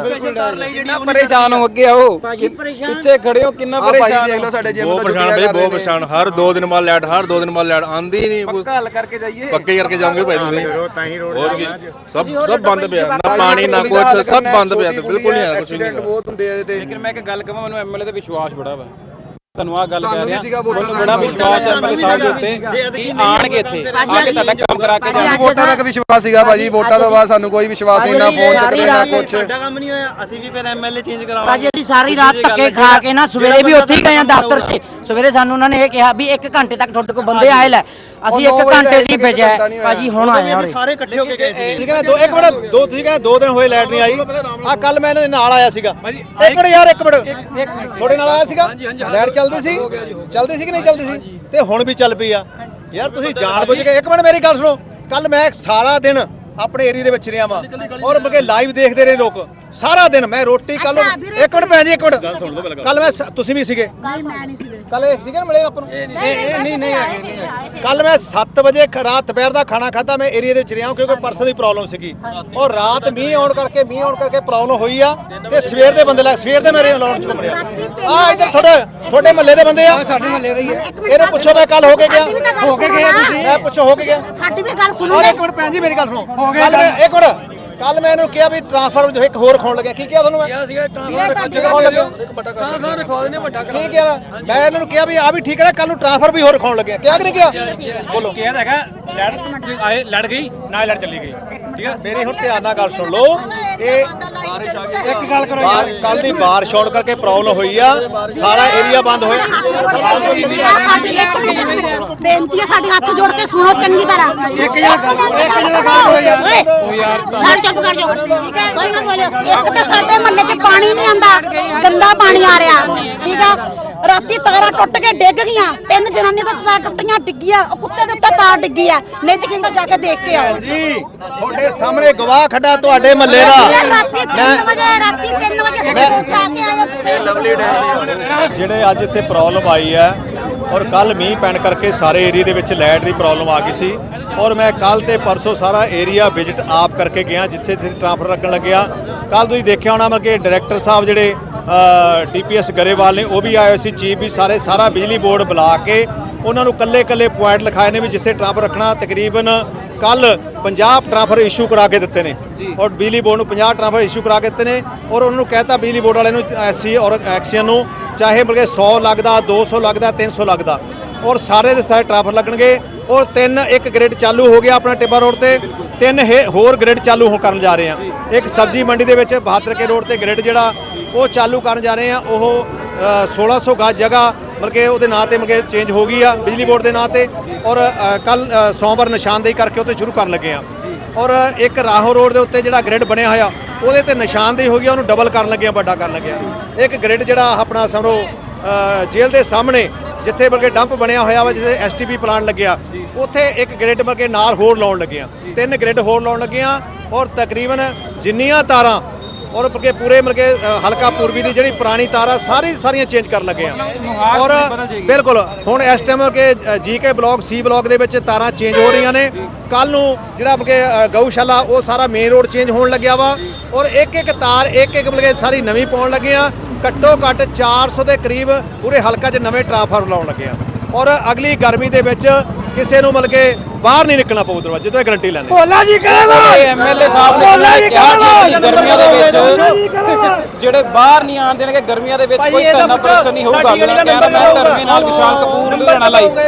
ਰਿਹਾ ਕਿੰਨਾ ਪਰੇਸ਼ਾਨ ਹੋ ਅੱਗੇ ਆਓ। ਭਾਜੀ ਪਰੇਸ਼ਾਨ ਪਿੱਛੇ ਖੜੇ ਹੋ ਕਿੰਨਾ ਆ ਭਾਈ ਪਰੇਸ਼ਾਨ ਦੇਖ ਲਓ ਸਾਡੇ ਜਿਮ ਬਹੁਤ ਦਾ ਪਰੇਸ਼ਾਨ ਛੁੱਟੀਆਂ ਬਈ ਕਰ ਰਹੇ ਬਹੁਤ ਨੇ। ਪਰੇਸ਼ਾਨ। ਹਰ 2 ਦਿਨ ਬਾਅਦ ਲੈਟ ਹਰ 2 ਦਿਨ ਬਾਅਦ ਲੈਟ ਆਂਦੀ ਹੀ ਨਹੀਂ। ਪੱਕਾ ਹੱਲ ਕਰਕੇ ਜਾਈਏ। ਪੱਕੇ ਕਰਕੇ ਜਾਓਗੇ ਭਾਈ ਤੁਸੀਂ। ਹੋਰ ਕੀ? ਸਭ ਸਭ ਬੰਦ ਪਿਆ। ਨਾ ਪਾਣੀ ਨਾ ਕੁਛ ਸਭ ਬੰਦ ਪਿਆ ਬਿਲਕੁਲ ਨਹੀਂ ਆ। ਨਹੀਂ ਐਕਸੀਡੈਂਟ ਬਹੁਤ ਹੁੰਦੇ ਆ ਇਹਦੇ ਤੇ। ਲੇਕਿਨ ਮੈਂ ਇੱਕ ਗੱਲ ਕਹਾਂ ਮੈਨੂੰ ਐਮਐਲਏ ਤੇ ਵਿਸ਼ਵਾਸ ਬੜਾ ਵਾ। ਤੁਹਾਨੂੰ ਆ ਗੱਲ ਸਾਨੂੰ ਕਹਿ ਵੀ ਰਿਹਾ ਸੀਗਾ ਵੋਟਾਂ ਮੈਨੂੰ ਬੜਾ ਵਿਸ਼ਵਾਸ। ਹੈ ਐਮਐਲਏ ਸਾਹਿਬ ਦੇ ਉੱਤੇ ਕਿ ਆਣਗੇ ਇੱਥੇ ਆ ਕੇ ਤੁਹਾਡਾ ਕੰਮ ਕਰਾ ਕੇ ਜਾਣਗੇ। ਵੋਟਾਂ ਤੱਕ ਵਿਸ਼ਵਾਸ ਸੀਗਾ ਭਾਜੀ ਵੋਟਾਂ ਤੋਂ ਬਾਅਦ ਸਾਨੂੰ ਕੋਈ ਵਿਸ਼ਵਾਸ ਨਹੀਂ ਨਾ ਫੋਨ ਚੱਕਦੇ ਨਾ ਕੁਛ। ਸਾਡਾ ਕੰਮ ਨਹੀਂ ਹੋਇਆ ਅਸੀਂ ਵੀ ਫਿਰ ਐਮਐਲਏ ਚੇਂਜ ਕਰਾਵਾਂਗੇ। ਭਾਜੀ ਅਸੀਂ ਸਾਰੀ ਰਾਤ ਧੱਕੇ ਖਾ ਕੇ ਨਾ ਸਵੇਰੇ ਵੀ ਉੱਥੇ ਹੀ ਗਏ ਆ ਦਫ਼ਤਰ 'ਚ। ਸਵੇਰੇ ਸਾਨੂੰ ਉਹਨਾਂ ਨੇ ਇਹ ਕਿਹਾ ਵੀ 1 ਘੰਟੇ ਤੱਕ ਤੁਹਾਡੇ ਕੋਲ ਬੰਦੇ ਆਏ ਲੈ। ਅਸੀਂ 1 ਘੰਟੇ ਦੀ ਬਜਾਏ ਭਾਜੀ ਹੁਣ ਆਏ ਆ ਉਰੇ। ਸਾਰੇ ਇਕੱਠੇ ਹੋ ਕੇ ਗਏ ਸੀ। ਤੁਸੀਂ ਕਹਿੰਦੇ ਦੋ ਇੱਕ ਮਿੰਟ ਦੋ ਤੁਸੀਂ ਕਹਿੰਦੇ ਦੋ ਦਿਨ ਹੋਏ ਲਾਈਟ ਨਹੀਂ ਆਈ। ਆ ਕੱਲ ਮੈਂ ਇਹਨਾਂ ਦੇ ਨਾਲ ਆਇਆ ਸੀਗਾ। ਇੱਕ ਮਿੰਟ ਯਾਰ ਇੱਕ ਮਿੰਟ। ਤੁਹਾਡੇ ਨਾਲ ਆਇਆ ਸੀਗਾ? ਲਾਈਟ ਚੱਲਦੀ ਸੀ? ਚੱਲਦੀ ਸੀ ਕਿ ਨਹੀਂ ਚੱਲਦੀ ਸੀ? ਤੇ ਹੁਣ ਵੀ ਚੱਲ ਪਈ ਆ। ਯਾਰ ਤੁਸੀਂ ਜਾਣ ਬੁੱਝ ਕੇ ਇੱਕ ਮਿੰਟ ਮੇਰੀ ਗੱਲ ਸੁਣੋ। ਕੱਲ ਮੈਂ ਸਾਰਾ ਦਿਨ ਆਪਣੇ ਏਰੀਆ ਦੇ ਵਿੱਚ ਰਿਹਾ ਵਾਂ। ਔਰ ਮਗੇ ਲਾਈਵ ਦੇਖਦੇ ਰਹੇ ਲੋਕ। ਸਾਰਾ ਦਿਨ ਮੈਂ ਰੋਟੀ ਕੱਲ। ਇੱਕ ਮਿੰਟ ਭੈਣ ਜੀ ਇੱਕ ਮਿੰਟ। ਗੱਲ ਸੁਣ ਲਓ ਪਹਿਲਾਂ ਕੱਲ ਮੈਂ ਤੁਸੀਂ ਵੀ ਸੀਗੇ। ਨਹੀਂ ਮੈਂ ਨਹੀਂ ਸੀ ਵੀਰੇ। ਕੱਲ ਇਹ ਸੀਗੇ ਨਾ ਮਿਲੇ ਆਪਾਂ ਨੂੰ? ਨਹੀਂ ਨਹੀਂ ਕੱਲ ਮੈਂ 7 ਵਜੇ ਰਾਤ ਦੁਪਹਿਰ ਦਾ ਖਾਣਾ ਖਾਦਾ ਮੈਂ ਏਰੀਆ ਦੇ ਵਿੱਚ ਰਿਹਾ ਕਿਉਂਕਿ ਪਰਸਨ ਦੀ ਪ੍ਰੋਬਲਮ ਸੀਗੀ। ਔਰ ਰਾਤ ਮੀਂਹ ਆਉਣ ਕਰਕੇ ਮੀਂਹ ਆਉਣ ਕਰਕੇ ਪ੍ਰੋਬਲਮ ਹੋਈ ਆ ਤੇ ਸਵੇਰ ਦੇ ਬੰਦੇ ਲੈ ਸਵੇਰ ਦੇ ਮੇਰੇ ਲਾਉਣ ਚ ਘੁੰਮ ਰਿਹਾ ਆ ਇੱਧਰ ਤੁਹਾਡੇ ਤੁਹਾਡੇ ਮਹੱਲੇ ਦੇ ਬੰਦੇ ਆ। ਸਾਡੇ ਮਹੱਲੇ ਦੇ ਹੀ ਇਹਨੇ ਪੁੱਛੋ ਮੈਂ ਕੱਲ ਹੋ ਕੇ ਗਿਆ। ਹੋ ਕੇ ਗਏ ਤੁਸੀਂ। ਮੈਂ ਪੁੱਛੋ ਹੋ ਕੇ ਗਿਆ। ਸਾਡੀ ਵੀ ਗੱਲ ਸੁਣੋ। ਔਰ ਇੱਕ ਮਿੰਟ ਭੈਣ ਜੀ ਮੇਰੀ ਗੱਲ ਸੁਣੋ। ਕੱਲ ਮੈਂ ਇੱਕ ਮਿੰਟ। ਕੱਲ ਮੈਂ ਇਹਨੂੰ ਕਿਹਾ ਵੀ ਟ੍ਰਾਂਸਫਰ ਜੋ ਇੱਕ ਹੋਰ ਖਾਣ ਲੱਗਿਆ। ਕੀ ਕਿਹਾ ਤੁਹਾਨੂੰ ਮੈਂ? ਕਿਹਾ ਸੀਗਾ ਟ੍ਰਾਂਸਫਰ ਖਾਣ ਲੱਗਿਆ ਟ੍ਰਾਂਸਫਰ ਰਖਵਾ ਦੇਣੇ ਵੱਡਾ ਕੀ ਕਿਹਾ? ਮੈਂ ਇਹਨਾਂ ਨੂੰ ਕਿਹਾ ਵੀ ਆ ਵੀ ਠੀਕ ਹੈ ਕੱਲ ਨੂੰ ਟ੍ਰਾਂਸਫਰ ਵੀ ਹੋਰ ਖਾਣ ਲੱਗਿਆ। ਕਿਹਾ ਕਿ ਨਹੀਂ ਕਿਹਾ? ਬੋਲੋ। ਕਿਹਾ ਹੈਗਾ ਲੈਟ ਆਏ ਲੜ ਗਈ ਨਾ ਲੈਟ ਚੱਲੀ ਗਈ। ਠੀਕ ਹੈ? ਮੇਰੀ ਹੁਣ ਧਿਆਨ ਨਾਲ ਗੱਲ ਸੁਣ ਲਓ। ਇਹ ਇੱਕ ਗੱਲ ਕਰੋ ਕੱਲ ਦੀ ਬਾਰਿਸ਼ ਹੋਣ ਕਰਕੇ ਪ੍ਰੋਬਲਮ ਹੋਈ ਆ। ਸਾਰਾ ਏਰੀਆ ਬੰਦ ਹੋਇਆ। ਸਾਡੀ ਇੱਕ ਮਿੰਟ ਬੇਨਤੀ ਹੈ ਸਾਡੇ ਹੱਥ ਜੋੜ ਕੇ ਸੁਣੋ ਚੰਗੀ ਤਰ੍ਹਾਂ। ਇੱਕ ਜਣਾ ਇੱਕ ਯਾਰ। ਚੁੱਪ ਕਰ ਜਾਓ। ਕੋਈ ਨਾ ਬੋਲਿਓ ਇੱਕ ਤਾਂ ਸਾਡੇ ਮਹੱਲੇ 'ਚ ਪਾਣੀ ਨਹੀਂ ਆਂਦਾ ਗੰਦਾ ਪਾਣੀ ਆ ਰਿਹਾ। ਠੀਕ ਆ? ਰਾਤੀ ਤਾਰਾਂ ਟੁੱਟ ਕੇ ਡਿੱਗ ਗਈਆਂ। ਤਿੰਨ ਜਨਾਨੀਆਂ ਤੋਂ ਤਾਰਾਂ ਟੁੱਟੀਆਂ ਡਿੱਗੀਆਂ। ਉਹ ਕੁੱਤੇ ਦੇ ਉੱਤੇ ਤਾਰ ਡਿੱਗੀ ਆ। ਯਕੀਨ ਤਾਂ ਜਾ ਕੇ ਦੇਖ ਕੇ ਆਓ। ਜੀ ਤੁਹਾਡੇ ਸਾਹਮਣੇ ਗਵਾਹ ਖੜਾ ਤੁਹਾਡੇ ਮਹੱਲੇ ਦਾ। ਰਾਤੀ 3 ਵਜੇ ਰਾਤੀ 3 ਵਜੇ ਸਾਡੇ ਕੋਲ ਜਾ ਕੇ ਆਏ ਜਿਹੜੇ ਅੱਜ ਇੱਥੇ ਪ੍ਰੋਬਲਮ ਆਈ ਹੈ ਔਰ ਕੱਲ ਮੀਂਹ ਪੈਣ ਕਰਕੇ ਸਾਰੇ ਏਰੀਆ ਦੇ ਵਿੱਚ ਲਾਈਟ ਦੀ ਪ੍ਰੋਬਲਮ ਆ ਗਈ ਸੀ ਔਰ ਮੈਂ ਕੱਲ ਤੇ ਪਰਸੋਂ ਸਾਰਾ ਏਰੀਆ ਵਿਜ਼ਿਟ ਆਪ ਕਰਕੇ ਗਿਆ ਜਿੱਥੇ ਜਿੱਥੇ ਟ੍ਰਾਂਸਫਰ ਲੱਗਣ ਲੱਗਿਆ। ਕੱਲ ਤੁਸੀਂ ਦੇਖਿਆ ਹੋਣਾ ਮਤਲਬ ਕਿ ਡਾਇਰੈਕਟਰ ਸਾਹਿਬ ਜਿਹੜੇ ਡੀਪੀਐਸ ਗਰੇਵਾਲ ਨੇ ਉਹ ਵੀ ਆਏ ਸੀ ਚੀਫ ਵੀ ਸਾਰੇ ਸਾਰਾ ਬਿਜਲੀ ਬੋਰਡ ਬੁਲਾ ਕੇ ਉਹਨਾਂ ਨੂੰ ਕੱਲੇ ਕੱਲੇ ਪੁਆਇੰਟ ਲਿਖਾਏ ਨੇ ਵੀ ਜਿੱਥੇ ਟ੍ਰਾਂਸਫਰ ਰੱਖਣਾ ਤਕਰੀਬਨ ਕੱਲ 50 ਟ੍ਰਾਂਸਫਰ ਇਸ਼ੂ ਕਰਾ ਕੇ ਦਿੱਤੇ ਨੇ। ਔਰ ਬਿਜਲੀ ਬੋਰਡ ਨੂੰ 50 ਟ੍ਰਾਂਸਫਰ ਇਸ਼ੂ ਕਰਾ ਕੇ ਦਿੱਤੇ ਨੇ ਔਰ ਉਹਨਾਂ ਨੂੰ ਕਹਿਤਾ ਬਿਜਲੀ ਬੋਰਡ ਵਾਲਿਆਂ ਨੂੰ ਐਸਸੀ ਔਰ ਐਕਸੀਅਨ ਨੂੰ ਚਾਹੇ ਬਲਕਿ 100 ਲੱਗਦਾ 200 ਲੱਗਦਾ 300 ਲੱਗਦਾ। ਔਰ ਸਾਰੇ ਦੇ ਸਾਰੇ ਟ੍ਰਾਂਸਫਰ ਲੱਗਣਗੇ ਔਰ ਤਿੰਨ ਇੱਕ ਗ੍ਰਿਡ ਚਾਲੂ ਹੋ ਗਿਆ ਆਪਣਾ ਟਿੱਬਾ ਰੋਡ ਤੇ ਤਿੰਨ ਹੋਰ ਗ੍ਰਿਡ ਚਾਲੂ ਹੋ ਕਰਨ ਜਾ ਰਹੇ ਆ। ਇੱਕ ਸਬਜ਼ੀ ਮੰਡੀ ਦੇ ਵਿੱਚ ਬਹਾਦਰ ਕੇ ਰੋਡ ਤੇ ਗ੍ਰਿਡ ਜਿਹੜਾ ਉਹ ਚਾਲੂ ਕਰਨ ਜਾ ਰਹੇ ਆ। ਉਹ ਅ, 1600 ਗਜ ਜਗ੍ਹਾ ਬਲਕਿ ਉਹਦੇ ਨਾਂ ਤੇ ਮਲਕੇ ਚੇਂਜ ਹੋ ਗਈ ਆ ਬਿਜਲੀ ਬੋਰਡ ਦੇ ਨਾਂ ਤੇ। ਔਰ ਕੱਲ ਸੋਮਵਾਰ ਨਿਸ਼ਾਨਦੇਹੀ ਕਰਕੇ ਉੱਤੇ ਸ਼ੁਰੂ ਕਰਨ ਲੱਗੇ ਆ। ਔਰ ਇੱਕ ਰਾਹੋ ਰੋਡ ਦੇ ਉੱਤੇ ਜਿਹੜਾ ਗ੍ਰਿਡ ਬਣਿਆ ਹੋਇਆ ਉਹਦੇ ਤੇ ਨਿਸ਼ਾਨਦੇਹੀ ਹੋ ਗਈ ਆ, ਉਹਨੂੰ ਡਬਲ ਕਰਨ ਲੱਗੇ ਆ ਵੱਡਾ ਕਰਨ ਲੱਗੇ ਆ। ਇੱਕ ਗ੍ਰਿਡ ਜਿਹੜਾ ਆਪਣਾ ਸਮਰੋ ਜੇਲ੍ਹ ਦੇ ਸਾਹਮਣੇ ਜਿੱਥੇ ਬਲਕਿ ਡੰਪ ਬਣਿਆ ਹੋਇਆ ਵਾ ਜਿੱਥੇ ਐਸਟੀਪੀ ਪਲਾਂਟ ਲੱਗਿਆ ਉੱਥੇ ਇੱਕ ਗ੍ਰਿਡ ਬਲਕਿ ਨਾਲ ਹੋਰ ਲਾਉਣ ਲੱਗੇ ਆ। ਤਿੰਨ ਗ੍ਰਿਡ ਹੋਰ ਲਾਉਣ ਲੱਗੇ ਆ ਔਰ ਤਕਰੀਬਨ ਜਿੰਨੀਆਂ ਤਾਰਾਂ ਔਰ ਬਲਕਿ ਪੂਰੇ ਮਲਕੇ ਹਲਕਾ ਪੂਰਬੀ ਦੀ ਜਿਹੜੀ ਪੁਰਾਣੀ ਤਾਰ ਆ ਸਾਰੀ ਸਾਰੀਆਂ ਚੇਂਜ ਕਰਨ ਲੱਗੇ ਆ। ਔਰ ਬਿਲਕੁਲ ਹੁਣ ਇਸ ਟਾਈਮ ਕਿ ਜੀਕੇ ਬਲਾਕ ਸੀ ਬਲਾਕ ਦੇ ਵਿੱਚ ਤਾਰਾਂ ਚੇਂਜ ਹੋ ਰਹੀਆਂ ਨੇ। ਕੱਲ ਨੂੰ ਜਿਹੜਾ ਅ, ਗਊਸ਼ਾਲਾ ਉਹ ਸਾਰਾ ਮੇਨ ਰੋਡ ਚੇਂਜ ਹੋਣ ਲੱਗਿਆ ਵਾ। ਔਰ ਇੱਕ ਇੱਕ ਤਾਰ ਇੱਕ ਇੱਕ ਬਲਕਿ ਸਾਰੀ ਨਵੀਂ ਪਾਉਣ ਲੱਗੇ ਆ ਘੱਟੋ ਘੱਟ 400 ਦੇ ਕਰੀਬ ਪੂਰੇ ਹਲਕਾ 'ਚ ਨਵੇਂ ਟ੍ਰਾਂਸਫਾਰਮਰ ਲਾਉਣ ਲੱਗੇ ਆ। ਔਰ ਅਗਲੀ ਗਰਮੀ ਦੇ ਵਿੱਚ ਕਿਸੇ ਨੂੰ ਮਤਲਬ ਕਿ ਬਾਹਰ ਨਹੀਂ ਨਿਕਲਣਾ ਪਊ ਦਰਵਾਜ਼ੇ ਤੋਂ ਇਹ ਗਾਰੰਟੀ ਲੈਂਦੇ ਭੋਲਾ ਜੀ ਕਹਿੰਦਾ ਐਮਐਲਏ ਸਾਹਿਬ ਨੇ ਕਿਹਾ ਕਿ ਗਰਮੀਆਂ ਦੇ ਵਿੱਚ ਜਿਹੜੇ ਬਾਹਰ ਨਹੀਂ ਆਣ ਦੇਣਗੇ ਗਰਮੀਆਂ ਦੇ ਵਿੱਚ ਕੋਈ ਧਰਨਾ ਪ੍ਰਦਰਸ਼ਨ ਨਹੀਂ ਹੋਊਗਾ। ਮੇਰਾ ਕੈਮਰਾਮੈਨ ਧਰਮੇ ਨਾਲ ਵਿਸ਼ਾਲ ਕਪੂਰ ਲੁਧਿਆਣਾ ਲਾਈਵ